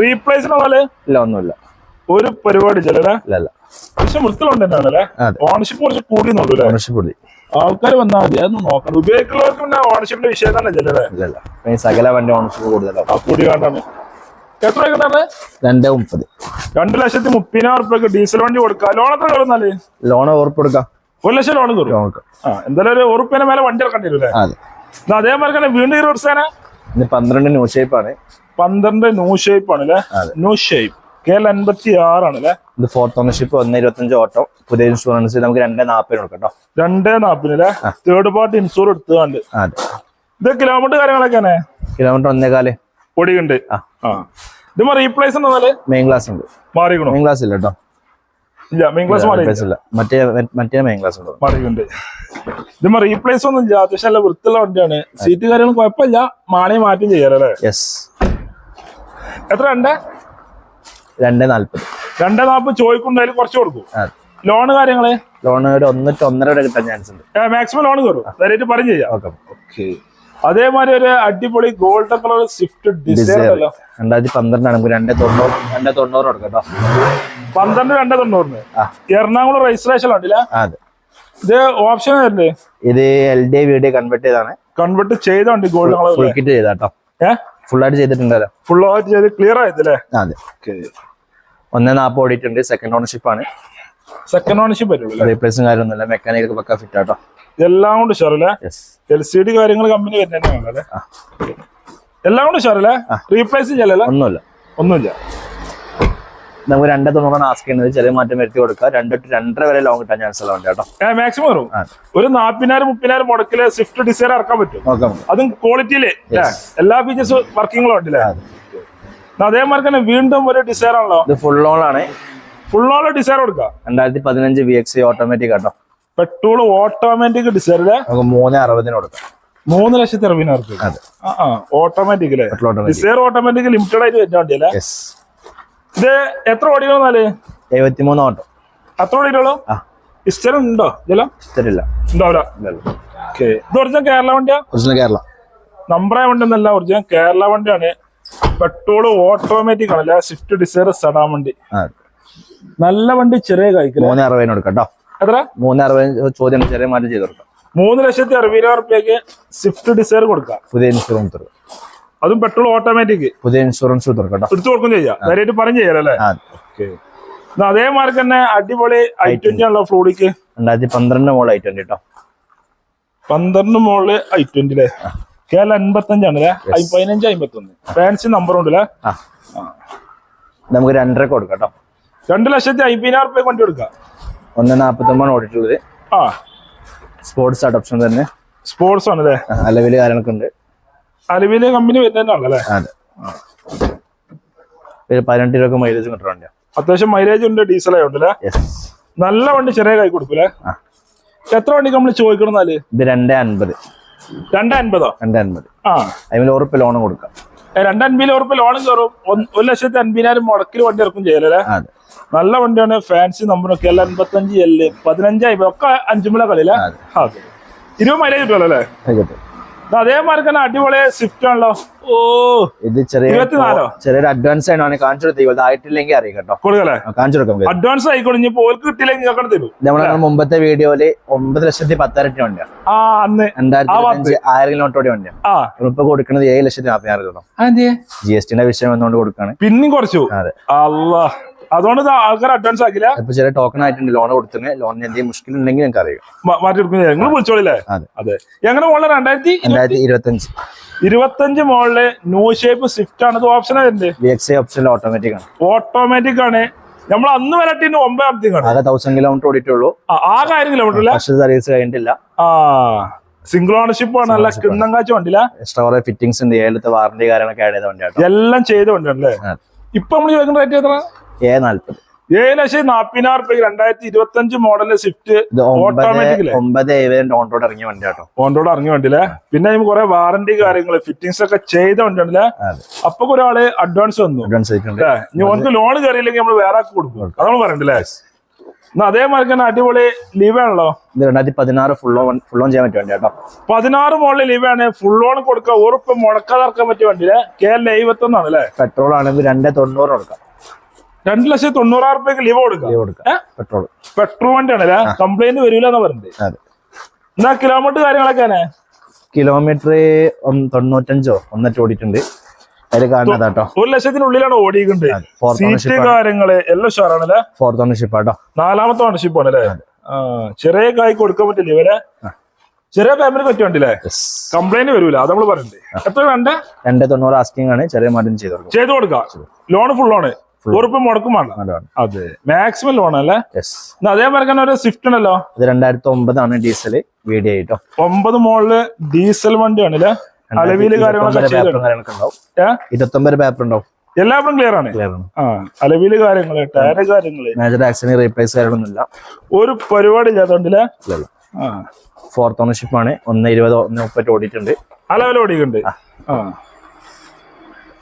റീപ്ലേസ് ആണല്ലേ ഇല്ല ഒന്നുമില്ല. ഒരു പരിപാടി. ഓണർഷിപ്പ് കുറച്ച് ആൾക്കാർ വന്നാൽ മതി അതൊന്നും നോക്കണം ഉപയോഗിക്കുന്നവർക്ക് പിന്നെ ഓണർഷിപ്പിന്റെ വിഷയം തന്നെ ഈ സകല വണ്ടി ഓണർഷിപ്പ് കൂടുതലാണ് ആ കൂടി കണ്ടാണ് എത്ര രണ്ട് മുപ്പത്. രണ്ട് ലക്ഷത്തി മുപ്പതിനായിരം റുപ്യക്ക് ഡീസൽ വണ്ടി കൊടുക്കുക ലോൺ എത്ര കയറുന്നാൽ ലോൺ ഉറപ്പ് കൊടുക്കാം ഒരു ലക്ഷം ലോൺ കൊടുക്കാം ആ എന്തായാലും ഒരു ഉറുപ്പിനെ മേലെ വണ്ടി ഇറക്കേണ്ടി വരും അല്ലേ? അതെ. എന്നാ അതേമാതിരി തന്നെ വീണ്ടും ഇരുപത് പന്ത്രണ്ട് ന്യൂ ഷേപ്പാണ്. പന്ത്രണ്ട് ന്യൂ ഷേപ്പ് ആണ് അല്ലേ ന്യൂ ഷേപ്പ്. കെ എൽ അൻപത്തി ആറാണ് അല്ലേ? ഇത് ഫോർത്ത് ഓണർഷിപ്പ് ഒന്ന് ഇരുപത്തഞ്ച് ഓട്ടോ. പുതിയ ഇൻഷുറൻസ് നമുക്ക് രണ്ടേ നാൽപ്പതിന് കൊടുക്കട്ടോ കേട്ടോ. രണ്ടേ നാപ്പിന് അല്ലേ? തേർഡ് പാർട്ടി ഇൻഷൂർ എടുത്തുകൊണ്ട് ഇത് കിലോമീറ്റർ കാര്യങ്ങളൊക്കെയാണ് കിലോമീറ്റർ ഒന്നേകാൽ. പൊടിയുണ്ട് ആ. ഇത് റീപ്ലേസ് മെയിൻ ക്ലാസ് ഉണ്ട്. മാറിക്കണോ? മെയിൻ ക്ലാസ് ഇല്ല കേട്ടോ. ഇല്ല മെയിൻ ക്ലാസ് മാറി Replace ഇല്ല. മറ്റേ മറ്റേ മെയിൻ ക്ലാസ് ഉണ്ട് മാറിയിട്ടുണ്ട്. ഇത് റീപ്ലേസ് ഒന്നും ഇല്ല. അത്യാവശ്യം നല്ല വൃത്തിയുള്ള വണ്ടിയാണ്. സീറ്റ് കാര്യങ്ങൾ കുഴപ്പമില്ല. മാണി മാറ്റം ചെയ്യാറല്ലേ യെസ് എത്ര രണ്ട് രണ്ട് നാല്പത്. രണ്ട് നാല്പത് ചോദിക്കുണ്ടായാലും കുറച്ച് കൊടുക്കും. ലോണ് കാര്യങ്ങൾ? ഒരു ഒന്നിട്ട് ഒന്നര വരെ കിട്ടാൻ ചാൻസ് ഉണ്ട്. മാക്സിമം ലോൺ കയറും പറഞ്ഞു പറയും ചെയ്യാം. ഓക്കെ. അതേമാതിരി ഒരു അടിപൊളി ഗോൾഡൻ കളർ സ്വിഫ്റ്റ് ഡിസൈർ രണ്ടായിരത്തി പന്ത്രണ്ടാണ് നമുക്ക് രണ്ട് തൊണ്ണൂറ് രണ്ട് തൊണ്ണൂറ് കൊടുക്കാം കേട്ടോ പന്ത്രണ്ട് രണ്ട് തൊണ്ണൂറിന്? എറണാകുളം രജിസ്ട്രേഷൻ ഉണ്ടല്ല ഇത് ഓപ്ഷൻ ഇത് എൽ ഡി വീഡിയോ കൺവേർട്ട് ചെയ്താണ് കൺവെർട്ട് ചെയ്തോണ്ട് ഗോൾഡൻ കളർ ചെയ്താട്ടോ. ഏഹ് ഫുൾ ആയിട്ട് ചെയ്തിട്ടുണ്ടല്ലോ. ഫുൾ ആയിട്ട് ചെയ്ത് ക്ലിയർ ആയതല്ലേ? അതെ. ഒന്ന് നാപ്പ് ഓടിയിട്ടുണ്ട്. സെക്കൻഡ് ഓണർഷിപ്പ് ആണ്. സെക്കൻഡ് ഓണർഷിപ്പ് വരുള്ളൂ റീപ്ലേസും കാര്യമൊന്നുമില്ല. മെക്കാനിക് പക്ക ഫിറ്റ് ആട്ടോ. എല്ലാം കൊണ്ട് ഷാറല്ലേ എൽ സി ഡി കാര്യങ്ങൾ കമ്പനി വരുന്നതന്നെ എല്ലാം കൊണ്ട് ഷാറല്ലേ റീപ്ലേസ് ചെയ്യലല്ലേ? ഒന്നുമില്ല. ഒന്നുമില്ല. നമുക്ക് രണ്ട് തൊണ്ണൂറാണ് ആസ്ക് ചെയ്യുന്നത് ചെറിയ മാറ്റം വരുത്തി കൊടുക്കുക. രണ്ട് ടു രണ്ടര വരെ ലോങ് കിട്ടാൻ ചാൻസ് ഉള്ള വണ്ടി കേട്ടോ മാക്സിമം വരും. ഒരു നാപ്പതിനായിരം മുപ്പതിനായിരം മുടക്കിൽ സ്വിഫ്റ്റ് ഡിസൈർ ഇറക്കാൻ പറ്റും. അതും ക്വാളിറ്റിയിൽ എല്ലാ ഫീച്ചേഴ്സ് വർക്കിംഗിലും ഉണ്ടല്ലേ അതേമാതിരി തന്നെ വീണ്ടും ഒരു ഡിസൈർ ആണല്ലോ. ഇത് ഫുൾ ഓൺ ആണ്. ഫുൾ ഓൺ ഡിസൈർ കൊടുക്കുക. രണ്ടായിരത്തി പതിനഞ്ച് വി എക്സ് ഓട്ടോമാറ്റിക് കേട്ടോ പെട്രോൾ ഓട്ടോമാറ്റിക് ഡിസൈർ മൂന്ന് അറുപതിന് കൊടുക്കാം. മൂന്ന് ലക്ഷത്തി അറുപതിനായിരം രൂപ അതെ. ആ ആ ഓട്ടോമാറ്റിക് അല്ലേ ഡിസൈർ ഓട്ടോമാറ്റിക് ലിമിറ്റഡ് ആയിട്ട് വരുന്ന വണ്ടിയല്ലേ? ഇത് എത്ര ഓടിക്കണമെന്നാൽ എഴുപത്തിമൂന്ന് ഓട്ടോ. അത്ര ഓടിയിട്ടുള്ളൂ ഇസ്റ്റർ ഉണ്ടോ ഇതിലോ ഇസ്റ്ററില്ല. ഉണ്ടാവില്ല ഓക്കെ. ഇത് ഒറിജിനൽ കേരള വണ്ടിയാ? ഒറിജിനൽ കേരള. നമ്പറായ വണ്ടി ഒന്നല്ല ഒറിജിനൽ കേരള വണ്ടിയാണ്. പെട്രോൾ ഓട്ടോമാറ്റിക് ആണ്. സ്വിഫ്റ്റ് ഡിസൈർ സെഡാൻ വണ്ടി. നല്ല വണ്ടി ചെറിയ കഴിക്കില്ല മൂന്ന് അറുപതിന് കൊടുക്കാം കേട്ടോ. എത്ര? മൂന്ന് അറുപത് ചോദ്യം ചെറിയ മാറ്റം ചെയ്ത് കൊടുക്കാം. മൂന്ന് ലക്ഷത്തി അറുപതിനായിരം റുപ്യക്ക് സ്വിഫ്റ്റ് ഡിസൈർ കൊടുക്കാം. പുതിയ ഇൻഷുറൻസ് അതും പെട്രോൾ ഓട്ടോമാറ്റിക് പുതിയ ഇൻഷുറൻസ് എടുത്തു കൊടുക്കും ചെയ്യാം. ധൈര്യമായിട്ട് പറഞ്ഞു ചെയ്യാലല്ലേ അതേ അതേമാതിരി തന്നെ അടിപൊളി ഐ ട്വന്റി ആണല്ലോ ഫ്ലൂഡിക്ക്. രണ്ടായിരത്തി പന്ത്രണ്ട് മോൾ ഐ ട്വന്റി കേട്ടോ പന്ത്രണ്ട് മോളിൽ ഐ ട്വന്റി അല്ലേ കേരള അൻപത്തഞ്ചാണ് അല്ലേ പതിനഞ്ച് അമ്പത്തി ഒന്ന് ഫാൻസി നമ്പർ ഉണ്ട് അല്ലേ ആ. നമുക്ക് രണ്ടര കൊടുക്കാം കേട്ടോ. രണ്ട് ലക്ഷത്തി അയ്യായിരം റുപ്യ കൊണ്ട് കൊടുക്കാം. ഒന്ന് നാൽപ്പത്തൊമ്പതാണ് ഓടിയിട്ടുള്ളത്. ആ. സ്പോർട്സ് അഡോപ്ഷൻ തന്നെ. സ്പോർട്സ് ആണ് അല്ലേ അലവിൽ കാര്യങ്ങളൊക്കെ ഉണ്ട്. അലുവിൽ കമ്പനി വരുന്നതാണ് അല്ലേ? അതെ. ഒരു പതിനെട്ട് രൂപ മൈലേജ് കിട്ടുന്നുണ്ട് അത്യാവശ്യം മൈലേജ് ഉണ്ട് ഡീസൽ ആയോണ്ടല്ലേ നല്ല വണ്ടി ചെറിയ കൈ കൊടുക്കൂലേ? എത്ര വണ്ടി നമ്മൾ ചോദിക്കണമെന്നാൽ ഇത് രണ്ടേ അൻപത് രണ്ടേ അൻപതോ രണ്ടേ അൻപത് ആ അതിൽ ഉറപ്പ് ലോൺ കൊടുക്കാം രണ്ട് അൻപതിൽ ഉറപ്പ് ലോണും കയറും ഒരു ലക്ഷത്തി അൻപതിനായിരം മുടക്കിൽ വണ്ടി ഇറക്കും ചെയ്യലല്ലേ നല്ല വണ്ടിയാണ് ഫാൻസി നമ്പറൊക്കെ എല്ലാം അൻപത്തഞ്ച് എല്ല് പതിനഞ്ച് അമ്പത് ഒക്കെ അഞ്ചുമല കളിയിലെ ഇരുപത് മൈലേജ് കിട്ടുമല്ലോ അല്ലേ? അതേമാതിരി തന്നെ അടിപൊളി സ്വിഫ്റ്റ് ആണല്ലോ. ഓ. ഇത് ചെറിയ ഇരുപത്തിനാലോ? ചെറിയൊരു അഡ്വാൻസ് ആണ് കാണിച്ചു കൊടുത്തത് ആയിട്ടില്ലെങ്കിൽ അറിയാം കേട്ടോ. കൊടുക്കല്ലേ? ആ, കാണിച്ചു കൊടുക്കാം അഡ്വാൻസ് ആയിക്കോട്ടെ ഇനി പോൽ കിട്ടിയില്ലെങ്കിൽ തരും. നമ്മളെ മുമ്പത്തെ വീഡിയോയിൽ ഒമ്പത് ലക്ഷത്തി പത്തായിരത്തി വണ്ടിയാണ് രണ്ടായിരത്തി ആയിരം കിലോമീറ്റർ വണ്ടിയാണ് ആ. ഇപ്പൊ കൊടുക്കുന്നത് ഏഴ് ലക്ഷത്തി നാൽപ്പതിനായിരം ജി എസ് ടിന്റെ വിഷയം വന്നുകൊണ്ട് കൊടുക്കാണ്. പിന്നെയും കുറച്ചു. അതെ. അല്ല അതുകൊണ്ട് ആൾക്കാർ അഡ്വാൻസ് ആക്കില്ല. ഇപ്പൊ ചില ടോക്കൺ ആയിട്ടുണ്ട് ലോൺ കൊടുത്തിന് ലോണിന് എന്തെങ്കിലും മുഷ്കിൽ ഉണ്ടെങ്കിൽ ഞങ്ങൾക്ക് അറിയാം. മ- മാറ്റി എടുക്കുന്ന നിങ്ങൾ വിളിച്ചോളില്ലേ? അതെ. എങ്ങനെ മോളിൽ രണ്ടായിരത്തി രണ്ടായിരത്തി ഇരുപത്തഞ്ച്. ഇരുപത്തഞ്ച് മോളിലെ ന്യൂ ഷേപ്പ് സ്വിഫ്റ്റ് ആണ്. ഇത് ഓപ്ഷൻ ഓപ്ഷൻ ഓട്ടോമാറ്റിക് ആണ്. ഓട്ടോമാറ്റിക് ആണ്. നമ്മൾ അന്ന് വരട്ടിന് ഒമ്പതാമത്തെ ആകെ തൗസൻഡ് കിലോമീറ്റർ ഓടിയിട്ടുള്ളൂ. ആ കാര്യം കിലോമീറ്റർ അല്ല ഫസ്റ്റ് സർവീസ് കഴിഞ്ഞിട്ടില്ല. ആ സിംഗിൾ ഓണർഷിപ്പ് ആണ്. നല്ല കിണ്ണം കാച്ച വണ്ടിയില്ല എക്സ്ട്രാ കുറെ ഫിറ്റിംഗ്സ് ഉണ്ട്. ഏഴത്തെ വാറന്റി കാര്യങ്ങളൊക്കെ ആഡ് ചെയ്ത വണ്ടിയാണ് എല്ലാം ചെയ്ത വണ്ടിയാണല്ലേ ഇപ്പൊ നമ്മൾ ചോദിക്കുന്ന റേറ്റ് എത്ര എ നാല്പത്. ഏഴ് ലക്ഷം നാപ്പതിനായിരം റുപ്യ രണ്ടായിരത്തി ഇരുപത്തി അഞ്ച് മോഡൽ സ്വിഫ്റ്റ് ഒമ്പത് ഓൺ റോഡ് ഇറങ്ങിയ വണ്ടിയാട്ടോ. ഇറങ്ങിയ വണ്ടിയില്ലേ? പിന്നെ നമുക്ക് കുറെ വാറന്റി കാര്യങ്ങൾ ഫിറ്റിംഗ്സ് ഒക്കെ ചെയ്ത വണ്ടിയാണല്ലേ? അപ്പൊ ഒരാൾ അഡ്വാൻസ് വന്നു. അഡ്വാൻസ് ഇനി ഓർക്ക് ലോൺ കയറിയില്ലെങ്കിൽ നമ്മൾ വേറെ കൊടുക്കും. അതാണ് പറയണ്ടല്ലേ? എന്നാ അതേമാതിരി തന്നെ അടിപൊളി ലീവ് ആണല്ലോ? രണ്ടായിരത്തി പതിനാറ് ഫുൾ ഓൺ ഫുൾ ഓൺ ചെയ്യാൻ പറ്റിയ വണ്ടിയാട്ടോ. പതിനാറ് മോളിൽ ലീവ് ആണ്. ഫുൾ ഓൺ കൊടുക്കുക ഉറപ്പ് മുടക്കാതെ ഇറക്കാൻ പറ്റിയ വണ്ടിയില്ലേ? കെ എൽ അല്ലേ? പെട്രോൾ ആണെങ്കിൽ രണ്ട് തൊണ്ണൂറ് കൊടുക്കാം. രണ്ട് ലക്ഷത്തി തൊണ്ണൂറായിരം റുപ്യക്ക് ലീവ് കൊടുക്കാം ലീവ് കൊടുക്കാം പെട്രോൾ പെട്രോൾ വണ്ടിയാണ് അല്ലേ? കംപ്ലൈന്റ് വരില്ല എന്ന് പറഞ്ഞത് അതെ. എന്നാ കിലോമീറ്റർ കാര്യങ്ങളൊക്കെ കിലോമീറ്റർ തൊണ്ണൂറ്റഞ്ചോ ഒന്നിട്ട് ഓടിയിട്ടുണ്ട്. ഒരു ലക്ഷത്തിനുള്ളിലാണ് ഓടിയിട്ടുണ്ട് സീറ്റ് കാര്യങ്ങൾ എല്ലാം ഉഷാറാണ് അല്ലേ? ഫോർത്ത് ഓണർഷിപ്പ് ആട്ടോ നാലാമത്തെ ഓണർഷിപ്പ് ആണ് അല്ലേ? ചെറിയ കായ് കൊടുക്കാൻ പറ്റില്ല ഇവരെ. ചെറിയ ഫാമിലി പറ്റുണ്ടല്ലേ കംപ്ലൈന്റ് വരൂല അത് നമ്മൾ പറയണ്ടേ. എത്ര വേണ്ട? രണ്ട് തൊണ്ണൂറ് ആസ്കിങ് ആണ് ചെറിയ മാറ്റം ചെയ്ത് കൊടുക്കാം. ചെയ്ത് കൊടുക്കാം. ലോൺ ഫുൾ ലോണ് ഉറപ്പ് മുടക്കുമാണ് അതെ. മാക്സിമം ലോൺ അല്ലേ? അതേമാതിരി തന്നെ ഒരു സ്വിഫ്റ്റ് ഉണ്ടല്ലോ? ഇത് രണ്ടായിരത്തി ഒമ്പതാണ് ഡീസൽ വീഡിയോ ആയിട്ടോ. ഒമ്പത് മോളിൽ ഡീസൽ വണ്ടിയാണ് അല്ലേ? അലവിയിൽ കാര്യങ്ങളൊക്കെ? ഇരുപത്തൊമ്പത് പേപ്പർ ഉണ്ടാവും. എല്ലാവരും ക്ലിയർ ആണ്? ക്ലിയർ ആണ്. ആ അലവിൽ കാര്യങ്ങൾ ടയറ് കാര്യങ്ങൾ. മേജർ ആക്സിഡന്റ് റീപ്ലേസ് കാര്യങ്ങളൊന്നുമില്ല. ഒരു പരിപാടി ഇല്ലാത്തോണ്ടില്ലേ ഫോർത്ത് ഓണർഷിപ്പ് ആണ്. ഒന്ന് ഇരുപത് ഒന്ന് മുപ്പത്തി ഓടിയിട്ടുണ്ട്. അലവിൽ ഓടിയിട്ടുണ്ട്.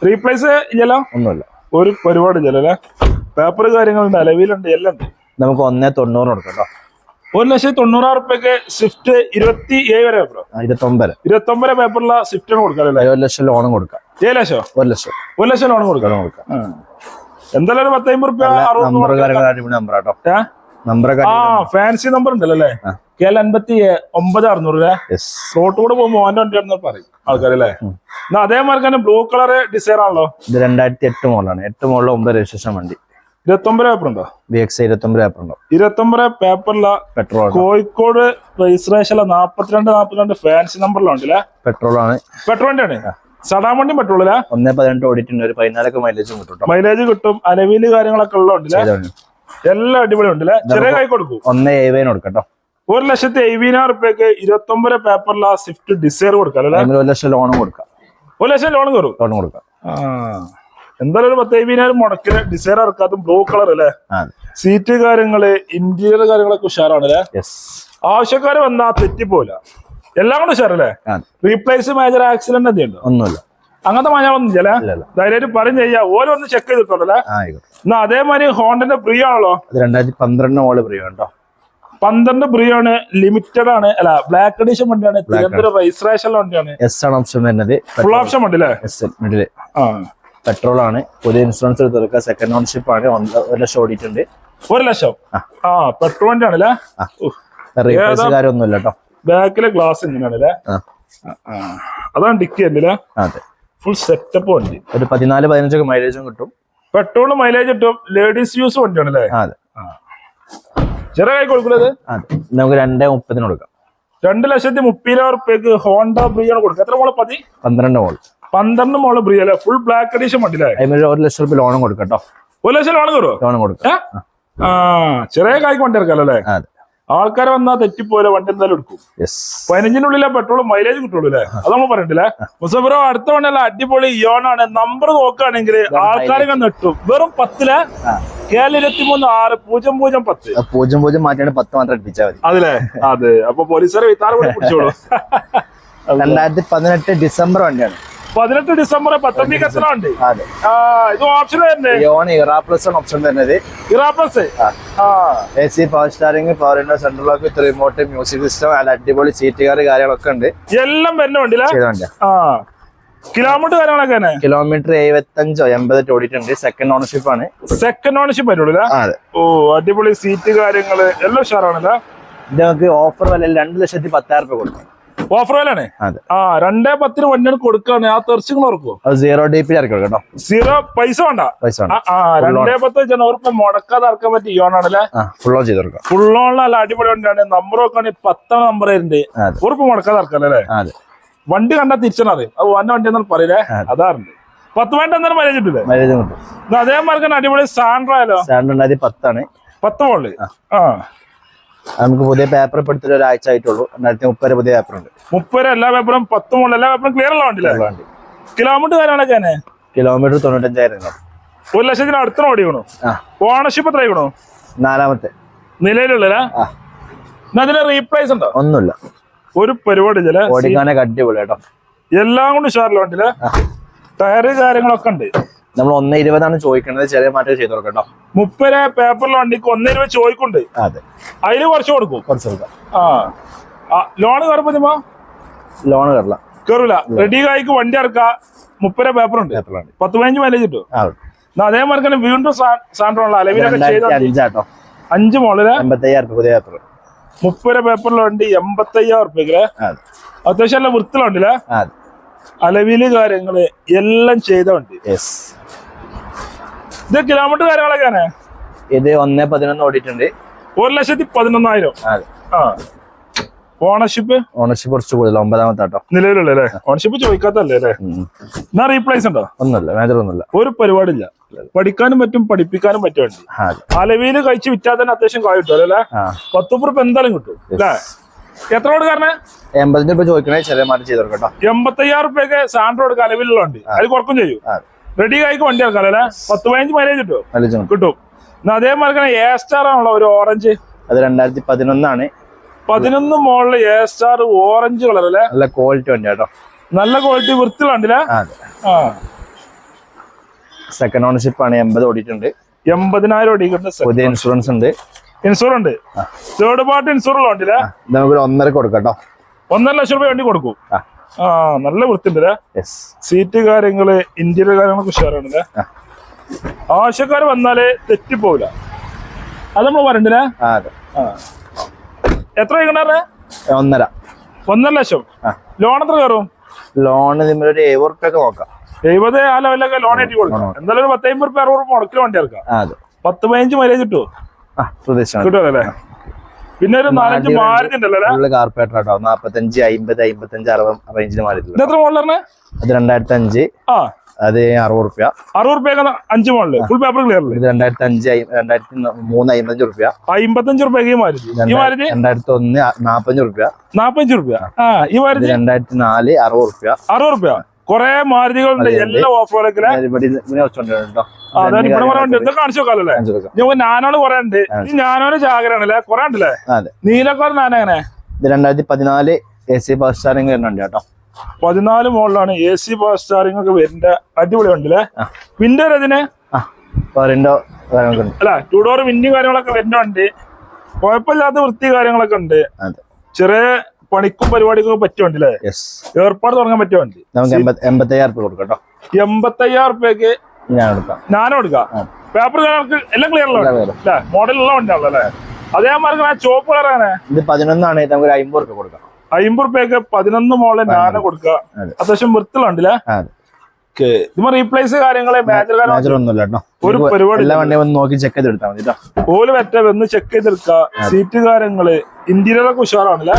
റീപ്ലേസ് ഇല്ലല്ലോ ഒന്നുമില്ല. ഒരു പരിപാടി ഇല്ലല്ലേ പേപ്പർ കാര്യങ്ങൾ അലവിലുണ്ട് എല്ലാം ഉണ്ട്. നമുക്ക് ഒന്നേ തൊണ്ണൂറ് കൊടുക്കാം കേട്ടോ ഒരു ലക്ഷത്തി തൊണ്ണൂറായിരം റുപ്യക്ക് സ്വിഫ്റ്റ് ഇരുപത്തി ഏഴ് വരെ പേപ്പർ ഇരുപത്തൊമ്പത്. പേപ്പറുള്ള സ്വിഫ്റ്റ് കൊടുക്കാല്ലേ ഒരു ലക്ഷം ലോണും കൊടുക്കാം. ഏഴ് ലക്ഷം? ഒരു ലക്ഷം. ഒരു ലക്ഷം ലോണും കൊടുക്കാം. കൊടുക്കാം. എന്തായാലും ഒരു പത്തമ്പത് റുപ്യ നമ്പർ കാര്യങ്ങൾ നമ്പർ കേട്ടോ നമ്പർ ആ ഫാൻസി നമ്പർ ഉണ്ടല്ലോ അല്ലേ. കെ എൽ അൻപത്തി ഒമ്പത് അറുന്നൂറ് അല്ലേ റോട്ട് കൂടെ പോകുമ്പോൾ ആണെന്ന് വണ്ടിയാണെന്ന് പറയും ആൾക്കാരല്ലേ? എന്നാ അതേമാതിരി തന്നെ ബ്ലൂ കളർ ഡിസൈൻ ആണല്ലോ? ഇത് രണ്ടായിരത്തി എട്ട് മോളാണ് എട്ട് മോളിലെ ഒമ്പത് രജിസ്ട്രേഷൻ വണ്ടി. ഇരുപത്തൊമ്പത് പേപ്പർ ഉണ്ടോ? എക്സ് ഇരുപത്തൊമ്പത് പേപ്പർ ഉണ്ടോ? ഇരുപത്തൊമ്പത് പേപ്പറില പെട്രോൾ കോഴിക്കോട് രജിസ്ട്രേഷൻ നാപ്പത്തിരണ്ട് നാപ്പത്തിരണ്ട് ഫാൻസി നമ്പറിലുണ്ടല്ലേ പെട്രോൾ ആണ്. പെട്രോൾ വണ്ടിയാണ്? സടാൻ വണ്ടി പെട്രോൾ അല്ലേ? ഒന്നേ പതിനെട്ട് ഓടിയിട്ടുണ്ട്. ഒരു പതിനാലൊക്കെ മൈലേജ് കിട്ടും മൈലേജ് കിട്ടും. അലവിൽ കാര്യങ്ങളൊക്കെ ഉള്ളതുണ്ടല്ലേ. എല്ലാം അടിപൊളി ഉണ്ടല്ലേ ചെറിയ കൈ കൊടുക്കും. ഒന്നേ ഏഴേന് കൊടുക്കാം കേട്ടോ ഒരു ലക്ഷത്തി എഴുപതിനായിരം റുപ്യക്ക് പേപ്പറിൽ ആ സ്വിഫ്റ്റ് ഡിസൈർ കൊടുക്കാം അല്ലേ? ഒരു ലക്ഷം ലോണും കൊടുക്കാം. ഒരു ലക്ഷം ലോൺ കയറും? ലോണും കൊടുക്കാം. എന്തായാലും ഒരു പത്ത് എഴുപതിനായിരം മുടക്കിൽ ഡിസൈർ ഇറക്കാത്ത ബ്ലൂ കളർ അല്ലേ? സീറ്റ് കാര്യങ്ങൾ ഇന്റീരിയർ കാര്യങ്ങളൊക്കെ ഉഷാറാണ് അല്ലേ ആവശ്യക്കാർ വന്നാ തെറ്റിപ്പോല എല്ലാം കൂടെ ഉഷാറല്ലേ? റീപ്ലേസ് മേജർ ആക്സിഡന്റ് എന്തെയുണ്ടോ ഒന്നുമില്ല. അങ്ങനത്തെ മഞ്ഞളൊന്നും ഇല്ലല്ല? ധൈര്യമായിട്ട് പറയും ചെയ്യാ. ഓരോ ഒന്ന് ചെക്ക് ചെയ്തിട്ടുണ്ടല്ലേ? എന്നാ അതേമാതിരി ഹോണ്ടന്റെ പ്രിയാണല്ലോ രണ്ടായിരത്തി പന്ത്രണ്ട് മോൾ പ്രിയോ പന്ത്രണ്ട് ബ്രിയാണ് ലിമിറ്റഡ് ആണ്. അല്ല ബ്ലാക്ക് എഡിഷൻ വണ്ടിയാണ്. തിരുവനന്തപുരം രജിസ്ട്രേഷൻ വണ്ടിയാണ്. എസ് ആണ് ഓപ്ഷൻ വരുന്നത്. ഫുൾ ഓപ്ഷൻ വണ്ടി അല്ലേ? പെട്രോൾ ആണ്. പുതിയ ഇൻഷുറൻസ് എടുത്തെടുക്കുക സെക്കൻഡ് ഓണർഷിപ്പ് ആണ്. ഒരു ലക്ഷം ഓടിയിട്ടുണ്ട്. ഒരു ലക്ഷം? ആ. പെട്രോൾ വണ്ടി ആണല്ലേ കാര്യമൊന്നുമില്ല കേട്ടോ ബാക്കിലെ ഗ്ലാസ് ഇങ്ങനെയാണ് അല്ലേ? ആ. അതാണ് ഡിക്കി അല്ലേ? അതെ. ഫുൾ സെറ്റപ്പ് വണ്ടി. ഒരു പതിനാല് പതിനഞ്ചൊക്കെ മൈലേജും കിട്ടും. പെട്രോൾ മൈലേജ് കിട്ടും. ലേഡീസ് യൂസ് വണ്ടിയാണ് അല്ലേ? അതെ. ചെറിയ കൈ കൊടുക്കുന്നത്? നമുക്ക് രണ്ടേ മുപ്പതിന് കൊടുക്കാം. രണ്ട് ലക്ഷത്തി മുപ്പതിനായിരം റുപ്യക്ക് ഹോണ്ട ബ്രിയാണ് കൊടുക്കുക. എത്ര മോളെ പതി? പന്ത്രണ്ട് മോൾ പന്ത്രണ്ട് മോൾ ബ്രിയ അല്ലേ? ഫുൾ ബ്ലാക്ക് എഡീഷൻ വണ്ടി അല്ലേ അതിന് ഒരു ലക്ഷം റുപ്യ ലോണും കൊടുക്കാം കേട്ടോ. ഒരു ലക്ഷം ലോൺ കയറുമോ ലോണും കൊടുക്കാം. ആ ചെറിയ കായ്ക്ക് വണ്ടി ഇറക്കാലോ അല്ലേ? അതെ. ആൾക്കാർ വന്നാൽ തെറ്റിപ്പോലെ വണ്ടി എന്തായാലും എടുക്കും. പതിനഞ്ചിനുള്ളിലെ പെട്രോൾ മൈലേജ് കിട്ടുള്ളൂ അല്ലേ? അത് നമ്മൾ പറഞ്ഞിട്ടില്ലേ മുസഫറോ അടുത്ത വണ്ടിയല്ല അടിപൊളി ഇയോണാണ്. നമ്പർ നോക്കുകയാണെങ്കിൽ ആൾക്കാരൊക്കെ നെട്ടും വെറും പത്തിൽ കേരള ഇരുപത്തി മൂന്ന് ആറ് പൂജ്യം പൂജ്യം പത്ത്. പൂജ്യം പൂജ്യം മാറ്റിയാണ് പത്ത് മാത്രം അടിപ്പിച്ചാൽ മതി. അതില്ലേ അതെ. അപ്പൊ പോലീസുകാരെ വിത്താറ് കൂടി പിടിച്ചോളൂ. രണ്ടായിരത്തി പതിനെട്ട് ഡിസംബർ വണ്ടിയാണ്. പതിനെട്ട് ഡിസംബർ പത്തൊമ്പതിക്ക് എത്ര ഉണ്ട് ഇത് ഓപ്ഷൻ വരുന്നത് ഇയോൺ ഇറാ പ്ലസ് ആണ് ഓപ്ഷൻ വരുന്നത്. Era plus A C power steering power window central lock with remote music system അല്ല അടിപൊളി സീറ്റുകാർ കാര്യങ്ങളൊക്കെ ഉണ്ട്. എല്ലാം വരുന്നുണ്ട് കിലോമീറ്റർ കാര്യങ്ങളൊക്കെ തന്നെ കിലോമീറ്റർ എഴുപത്തഞ്ചോ എൺപത് ഓടിയിട്ടുണ്ട്. സെക്കൻഡ് ഓണർഷിപ്പ് ആണ്. സെക്കൻഡ് ഓണർഷിപ്പ് വരുള്ളൂ ഓ അടിപൊളി സീറ്റ് കാര്യങ്ങൾ. എല്ലാം ഉഷാറാണല്ലോ ഇത് നമുക്ക് ഓഫർ വല്ല രണ്ട് ലക്ഷത്തി പത്തായിരം രൂപ കൊടുക്കും. ഓഫർ വിലാണ് അതെ. ആ രണ്ടേ പത്തിന് വണ്ടിയാണ് കൊടുക്കാണ്. ആ തെറിച്ചുകൾ ഓർക്കോ അത് സീറോ ഡി പി കേട്ടോ. സീറോ പൈസ വേണ്ട. പൈസ രണ്ടേ പത്ത് ഉറപ്പ് മുടക്കാതെ ഇറക്കാൻ പറ്റിയ ഇയോണാണല്ലേ ആ ഫുൾ ഓൺ ചെയ്ത് ഫുൾ അല്ല അടിപൊളി വണ്ടിയാണ്. നമ്പർ നോക്കുകയാണെങ്കിൽ പത്താണ് നമ്പർ വരുന്നുണ്ട് ഉറപ്പ് മുടക്കാതെ ഇറക്കാം അല്ലേ? വണ്ടി കണ്ടാൽ തിരിച്ചറിയും അത് വന്ന വണ്ടി എന്നാലും പറയില്ലേ? അതാറുണ്ട്. പത്ത് വേണ്ട എന്നാലും മരേജ് കിട്ടില്ലേ മൈലേജ് കിട്ടും അതേമാതിരി അടിപൊളി സാൻഡ്രോ ആയാലോ? സാൻഡ്രോ പത്താണ്. പത്ത് മോളിൽ. ആ. നമുക്ക് പുതിയ പേപ്പർ ഇപ്പൊ എടുത്തിട്ട് ഒരാഴ്ച ആയിട്ടുള്ളൂ. രണ്ടായിരത്തി മുപ്പത് പുതിയ പേപ്പർ ഉണ്ട്. മുപ്പത് എല്ലാ പേപ്പറും പത്ത് മോളിൽ എല്ലാ പേപ്പറും ക്ലിയർ ഉള്ള വണ്ടിയില്ലേ വണ്ടി. കിലോമീറ്റർ കാര്യങ്ങളൊക്കെ കിലോമീറ്റർ തൊണ്ണൂറ്റഞ്ചായിരം ഒരു ലക്ഷത്തിന് അടുത്ത ഓടി വേണോ. ഓണർഷിപ്പ് എത്ര ആയിക്കണോ നാലാമത്തെ. നിലയിലുള്ള അതിന് റീപ്ലേസ് ഉണ്ടോ? ഒന്നുമില്ല. ഒരു പരിപാടി ഓടിക്കാനൊക്കെ അടിപൊളി കേട്ടോ. എല്ലാം കൊണ്ട് ഉഷാറില്ല ടയർ. ടയറ് കാര്യങ്ങളൊക്കെ ഉണ്ട്. നമ്മൾ ഒന്ന് ഇരുപതാണ് ചോദിക്കുന്നത്. ചെറിയ മാറ്റം ചെയ്ത് കൊടുക്കണ്ടോ മുപ്പത് പേപ്പറിൽ വണ്ടിക്ക് ഒന്ന് ഇരുപത് ചോദിക്കുന്നുണ്ട്. അതെ. അതിൽ കുറച്ച് കൊടുക്കും. കുറച്ച് കൊടുക്കാം. ആ. ലോണ് കയറുമ്പോ ലോണ് കയറില്ല കയറൂല. റെഡി കായ്ക്ക് വണ്ടി ഇറക്കുക മുപ്പത് പേപ്പർ ഉണ്ട് പേപ്പറാണ് പത്ത് പതിനഞ്ച് മൈലേജ് കിട്ടും. അതേ തന്നെ വീണ്ടും സാൻഡ്രോണുള്ള അലവിലൊക്കെ ചെയ്ത അഞ്ച് മോളിൽ എൺപത്തയ്യായിരം രൂപ പുതിയ പേപ്പർ മുപ്പത് പേപ്പറിൽ വണ്ടി എൺപത്തയ്യായിരം ഉറുപ്പിക്ക് അതെ. അത്യാവശ്യം നല്ല വൃത്തിലുണ്ടല്ലേ അലവിൽ കാര്യങ്ങൾ എല്ലാം ചെയ്ത വണ്ടി. യെസ് ഇത് കിലോമീറ്റർ കാര്യങ്ങളൊക്കെയാണ് ഇത് ഒന്നേ പതിനൊന്ന് ഓടിയിട്ടുണ്ട്. ഒരു ലക്ഷത്തി പതിനൊന്നായിരം. ഓണർഷിപ്പ് ഓണർഷിപ്പ് കുറച്ച് കൂടുതൽ ഒമ്പതാമത്തെ കേട്ടോ നിലവിലുള്ള ഓണർഷിപ്പ് ചോദിക്കാത്തല്ലേ അല്ലേ? എന്നാ റീപ്ലേസ് ഉണ്ടോ? ഒന്നുമില്ല മേജർ ഒന്നുമില്ല. ഒരു പരിപാടിയില്ല. പഠിക്കാനും പറ്റും പഠിപ്പിക്കാനും പറ്റും അലവിയിൽ കഴിച്ച് വിറ്റാൽ തന്നെ അത്യാവശ്യം കായ കിട്ടും അല്ലേ ആ. ഉപ്പ് എന്തായാലും കിട്ടും അല്ലേ? എത്ര കൊടു കാരണം? എൺപതിന് രൂപ ചോദിക്കണേ ചെറിയ മാറ്റം ചെയ്ത് കൊടുക്കാം കേട്ടോ എൺപത്തയ്യായിരം റുപ്യൊക്കെ സാൻഡ്രോ കൊടുക്കുക അലവിലുള്ള അത് കുറക്കും ചെയ്യും. റെഡി ആയിക്ക് വണ്ടി ഇറക്കാം അല്ലേ? പത്ത് പതിനഞ്ച് മൈലേജ് കിട്ടും. കിട്ടും. എന്നാ അതേമാതിരി എ സ്റ്റാർ ആണല്ലോ ഒരു ഓറഞ്ച് അത് രണ്ടായിരത്തി പതിനൊന്നാണ് പതിനൊന്ന് മോളിൽ എ സ്റ്റാർ ഓറഞ്ച് കളർ അല്ലേ? നല്ല ക്വാളിറ്റി വണ്ടി കേട്ടോ. നല്ല ക്വാളിറ്റി വൃത്തി വണ്ടിയില്ലേ? ആ, ആ. സെക്കൻഡ് ഓണർഷിപ്പ് ആണ് എൺപത് ഓടിയിട്ടുണ്ട്. എൺപതിനായിരം ഓടിക്കുന്നുണ്ട് പുതിയ ഇൻഷുറൻസ് ഉണ്ട്. ഇൻഷുറൻസ് ഉണ്ട്. തേർഡ് പാർട്ടി ഇൻഷുറൻസ് ഉള്ള വണ്ടിയില്ലേ? നമുക്ക് ഒന്നര കൊടുക്കാം കേട്ടോ. ഒന്നര ലക്ഷം രൂപ വണ്ടി കൊടുക്കും. ആ നല്ല വൃത്തിണ്ട് സീറ്റ് കാര്യങ്ങൾ ഇന്ത്യയിലെ കാര്യങ്ങളൊക്കെ ഉഷാറാണല്ലേ. ആവശ്യക്കാർ വന്നാൽ തെറ്റിപ്പോവില്ല. അത് നമ്മൾ പറയണ്ടില്ലേ? എത്ര വൈകുന്നേരം? ഒന്നര. ഒന്നര ലക്ഷം. ലോൺ എത്ര കയറും? ലോൺ ഏവർക്കൊക്കെ നോക്കാം. എഴുപത് ആ ലെവലൊക്കെ ലോൺ ആയിട്ട് കൊടുക്കണം എന്തായാലും ഒരു പത്തമ്പത് റുപ്യ അറുപത് മുടക്കിൽ വണ്ടി ഇറക്കാം പത്ത് പതിനഞ്ച് മൈലേജ് കിട്ടുമോ കിട്ടുമല്ലേ പിന്നെ ഒരു നാലഞ്ച് മാരുതി ഉണ്ടല്ലോ കാർപ്പറേറ്റർ കേട്ടോ നാപ്പത്തഞ്ച് അമ്പത് അമ്പത്തഞ്ച് അറുപത് റേഞ്ചിൽ എത്ര മോളിലാണ് അത് രണ്ടായിരത്തി അഞ്ച് ആ. അത് അറുപത് റുപ്യ. അറുപത് റുപ്യ അഞ്ച് മോളിൽ ഫുൾ പേപ്പർ ക്ലിയർ ഇത് രണ്ടായിരത്തി അഞ്ച് രണ്ടായിരത്തി മൂന്ന് അമ്പത്തഞ്ച് റുപ്യ. അമ്പത്തഞ്ച് റുപ്യ മാരുതി. മാരുതി? രണ്ടായിരത്തി ഒന്ന് നാപ്പത്തഞ്ച് റുപ്യ. നാപ്പഞ്ച് റുപ്യ. ഈ മാരുതി? രണ്ടായിരത്തി നാല് അറുപത് റുപ്യ. അറുപത് റുപ്യ. കൊറേ മാരുതികളുണ്ട് എല്ലാ ഓഫറുകളൊക്കെ. അതാണ് ഇവിടെ കുറെ ഉണ്ട്. കാണിച്ചു നോക്കാല്ലേ. ഞാൻ നാനോട് കുറെ ഉണ്ട്. ഈ ഞാനോട് ജാഗരാണല്ലേ കുറെ ഉണ്ടല്ലേ? നീലക്കോർ നാനെങ്ങനെ ഇത് രണ്ടായിരത്തി പതിനാല് എ സി പവർ സ്റ്റാറിംഗ് വരുന്നുണ്ട് കേട്ടോ. പതിനാല് മോളിലാണ് എ സി പവർ സ്റ്റാറിംഗ് ഒക്കെ വരുന്ന അടിപൊളി ഉണ്ടല്ലേ. വിൻഡോ അതിന് അല്ല ടു ഡോർ വിൻഡും കാര്യങ്ങളൊക്കെ വരുന്നുണ്ട്. കുഴപ്പമില്ലാത്ത വൃത്തി കാര്യങ്ങളൊക്കെ ഉണ്ട്. ചെറിയ പണിക്കും പരിപാടിക്കും വണ്ടി അല്ലേ യെസ് ഏർപ്പാട് തുടങ്ങാൻ പറ്റിയ വണ്ടി. നമുക്ക് എൺപത്തി എൺപത്തയ്യായിരം റുപ്യ കൊടുക്കാം കേട്ടോ. എൺപത്തയ്യായിരം റുപ്യക്ക് ഞാൻ എടുക്കാം. ഞാനും എടുക്കാം. പേപ്പർ എല്ലാം ക്ലിയർ ഉള്ള മോഡൽ ഉള്ള അല്ലേ? വണ്ടിയാണല്ലോ അല്ലേ? അതേമാതിരി ഞാൻ ചോപ്പ് കളറാണ് ഇത് പതിനൊന്നാണ് നമുക്ക് അമ്പത് റുപ്യ കൊടുക്കാം. അമ്പത് റുപ്യക്ക് പതിനൊന്ന് മോളെ ഞാനും കൊടുക്കുക. അതെ. അത്യാവശ്യം വൃത്തിലുണ്ടല്ലേ റീപ്ലേസ് കാര്യങ്ങൾ മേജർ ഒന്നുമില്ല ഒരു പരിപാടി എല്ലാ വണ്ടിയും ഒന്ന് നോക്കി ചെക്ക് ചെയ്ത് എടുത്താൽ മതി കേട്ടോ. ഓൽ പറ്റ വന്ന് ചെക്ക് ചെയ്തെടുക്കുക. സീറ്റ് കാര്യങ്ങൾ ഇന്റീരിയർ ഒക്കെ ഉഷാറാണല്ലേ.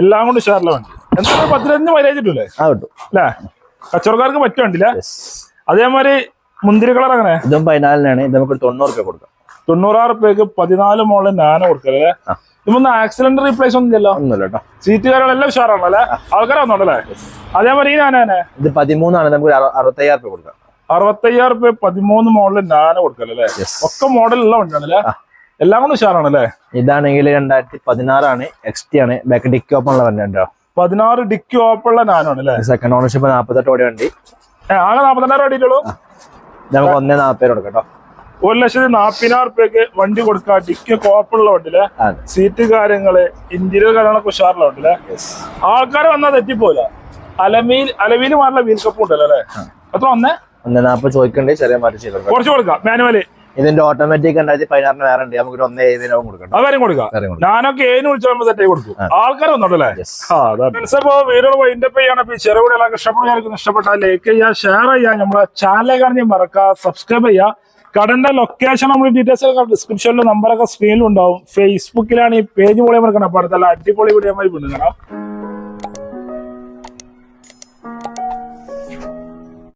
എല്ലാം കൊണ്ട് ഉഷാറില്ല വണ്ടി. എന്താ പത്തിരഞ്ഞ് മൈലേജ് കിട്ടൂലേ? ആ കിട്ടും. അല്ലേ? കച്ചവടക്കാർക്ക് പറ്റിയ വണ്ടിയില്ല. അതേമാതിരി മുന്തിരി കളർ അങ്ങനെ ഇതും പതിനാലിനാണ്. ഇത് നമുക്ക് തൊണ്ണൂറ് രൂപ കൊടുക്കാം. തൊണ്ണൂറാറ് രൂപയ്ക്ക് പതിനാല് മോളിൽ നാനോ കൊടുക്കല്ലേ. ഇതൊന്നും ആക്സിഡന്റ് റീപ്ലേസ് ഒന്നും ഇല്ലല്ലോ. ഒന്നുമില്ല കേട്ടോ. സീറ്റ് കാര്യങ്ങളെല്ലാം ഉഷാറാണല്ലേ ആൾക്കാരെ വന്നോണ്ടല്ലേ? അതേമാതിരി ഈ നാനെ ഇത് പതിമൂന്നാണ്. നമുക്ക് അറുപത്തയ്യായിരം രൂപ കൊടുക്കാം. അറുപത്തയ്യായിരം രൂപ പതിമൂന്ന് മോളിൽ നാനോ കൊടുക്കല്ലേ ഒക്കെ മോഡലുള്ള വണ്ടിയാണല്ലേ? എല്ലാം കൊണ്ട് ഉഷാറാണല്ലേ? ഇതാണെങ്കിൽ രണ്ടായിരത്തി പതിനാറാണ് എക്സ് ടി ആണ്. ബാക്ക് ഡിക്കി ഓപ്പൺ ഉള്ള വണ്ടി ഉണ്ടോ പതിനാറ് ഡിക്കി ഓപ്പൺ ഉള്ള നാനാണ് അല്ലേ? സെക്കൻഡ് ഓണർഷിപ്പ് നാപ്പത്തെട്ട് ഓടി വണ്ടി. ആകെ നാപ്പത്തിനായിരം ഓടിയിട്ടുള്ളൂ നമുക്ക് ഒന്നേ നാൽപ്പത് കൊടുക്കട്ടോ കേട്ടോ. ഒരു ലക്ഷത്തി നാപ്പതിനായിരം റുപ്യക്ക് വണ്ടി കൊടുക്കുക ഡിക്കി കോപ്പുള്ള വണ്ടിയിലെ അല്ലേ? സീറ്റ് കാര്യങ്ങൾ ഇന്റീരിയർ കാര്യങ്ങളൊക്കെ ഉഷാറുള്ള വണ്ടിയിലെ ആൾക്കാർ വന്നാൽ തെറ്റിപ്പോല അലമീൽ അലമീൽ മാറുള്ള വീൽ കപ്പ് ഉണ്ടല്ലോ അല്ലേ? അത്ര ഒന്നേ ഒന്നേ നാപ്പത് ചോദിക്കണ്ടേ ചെറിയ മാറ്റി കുറച്ച് കൊടുക്കാം. മാനുവൽ ഇതിന്റെ ഓട്ടോമാറ്റിക് രണ്ടായിരത്തി പതിനാറിന് വേറെ ഉണ്ട്. നമുക്ക് ഒന്നേ ഏതിനാവും കൊടുക്കണം കാര്യം കൊടുക്കാം. ഞാനൊക്കെ ഏതിന് വിളിച്ചാൽ സെറ്റ് കൊടുക്കും. ആൾക്കാർ വന്നോട്ടല്ലേ വീഡിയോ വൈൻഡ് അപ്പ് ചെയ്യണം ചെറുകൂടെ ഇഷ്ടപ്പെടുന്ന ഇഷ്ടപ്പെട്ടാൽ ലൈക്ക് ചെയ്യുക ഷെയർ ചെയ്യുക. നമ്മുടെ ചാനൽ കാണാൻ മറക്കുക സബ്സ്ക്രൈബ് ചെയ്യുക. കടന്റെ ലൊക്കേഷൻ നമ്മൾ ഡീറ്റെയിൽസ് ഒക്കെ ഡിസ്ക്രിപ്ഷനിലും നമ്പറൊക്കെ സ്ക്രീനിലുണ്ടാവും ഫേസ്ബുക്കിലാണ് ഈ പേജ് പോലെ അപ്പൊ അടുത്തല്ല അടിപൊളി വീഡിയോ വീണ്ടും കാണാം.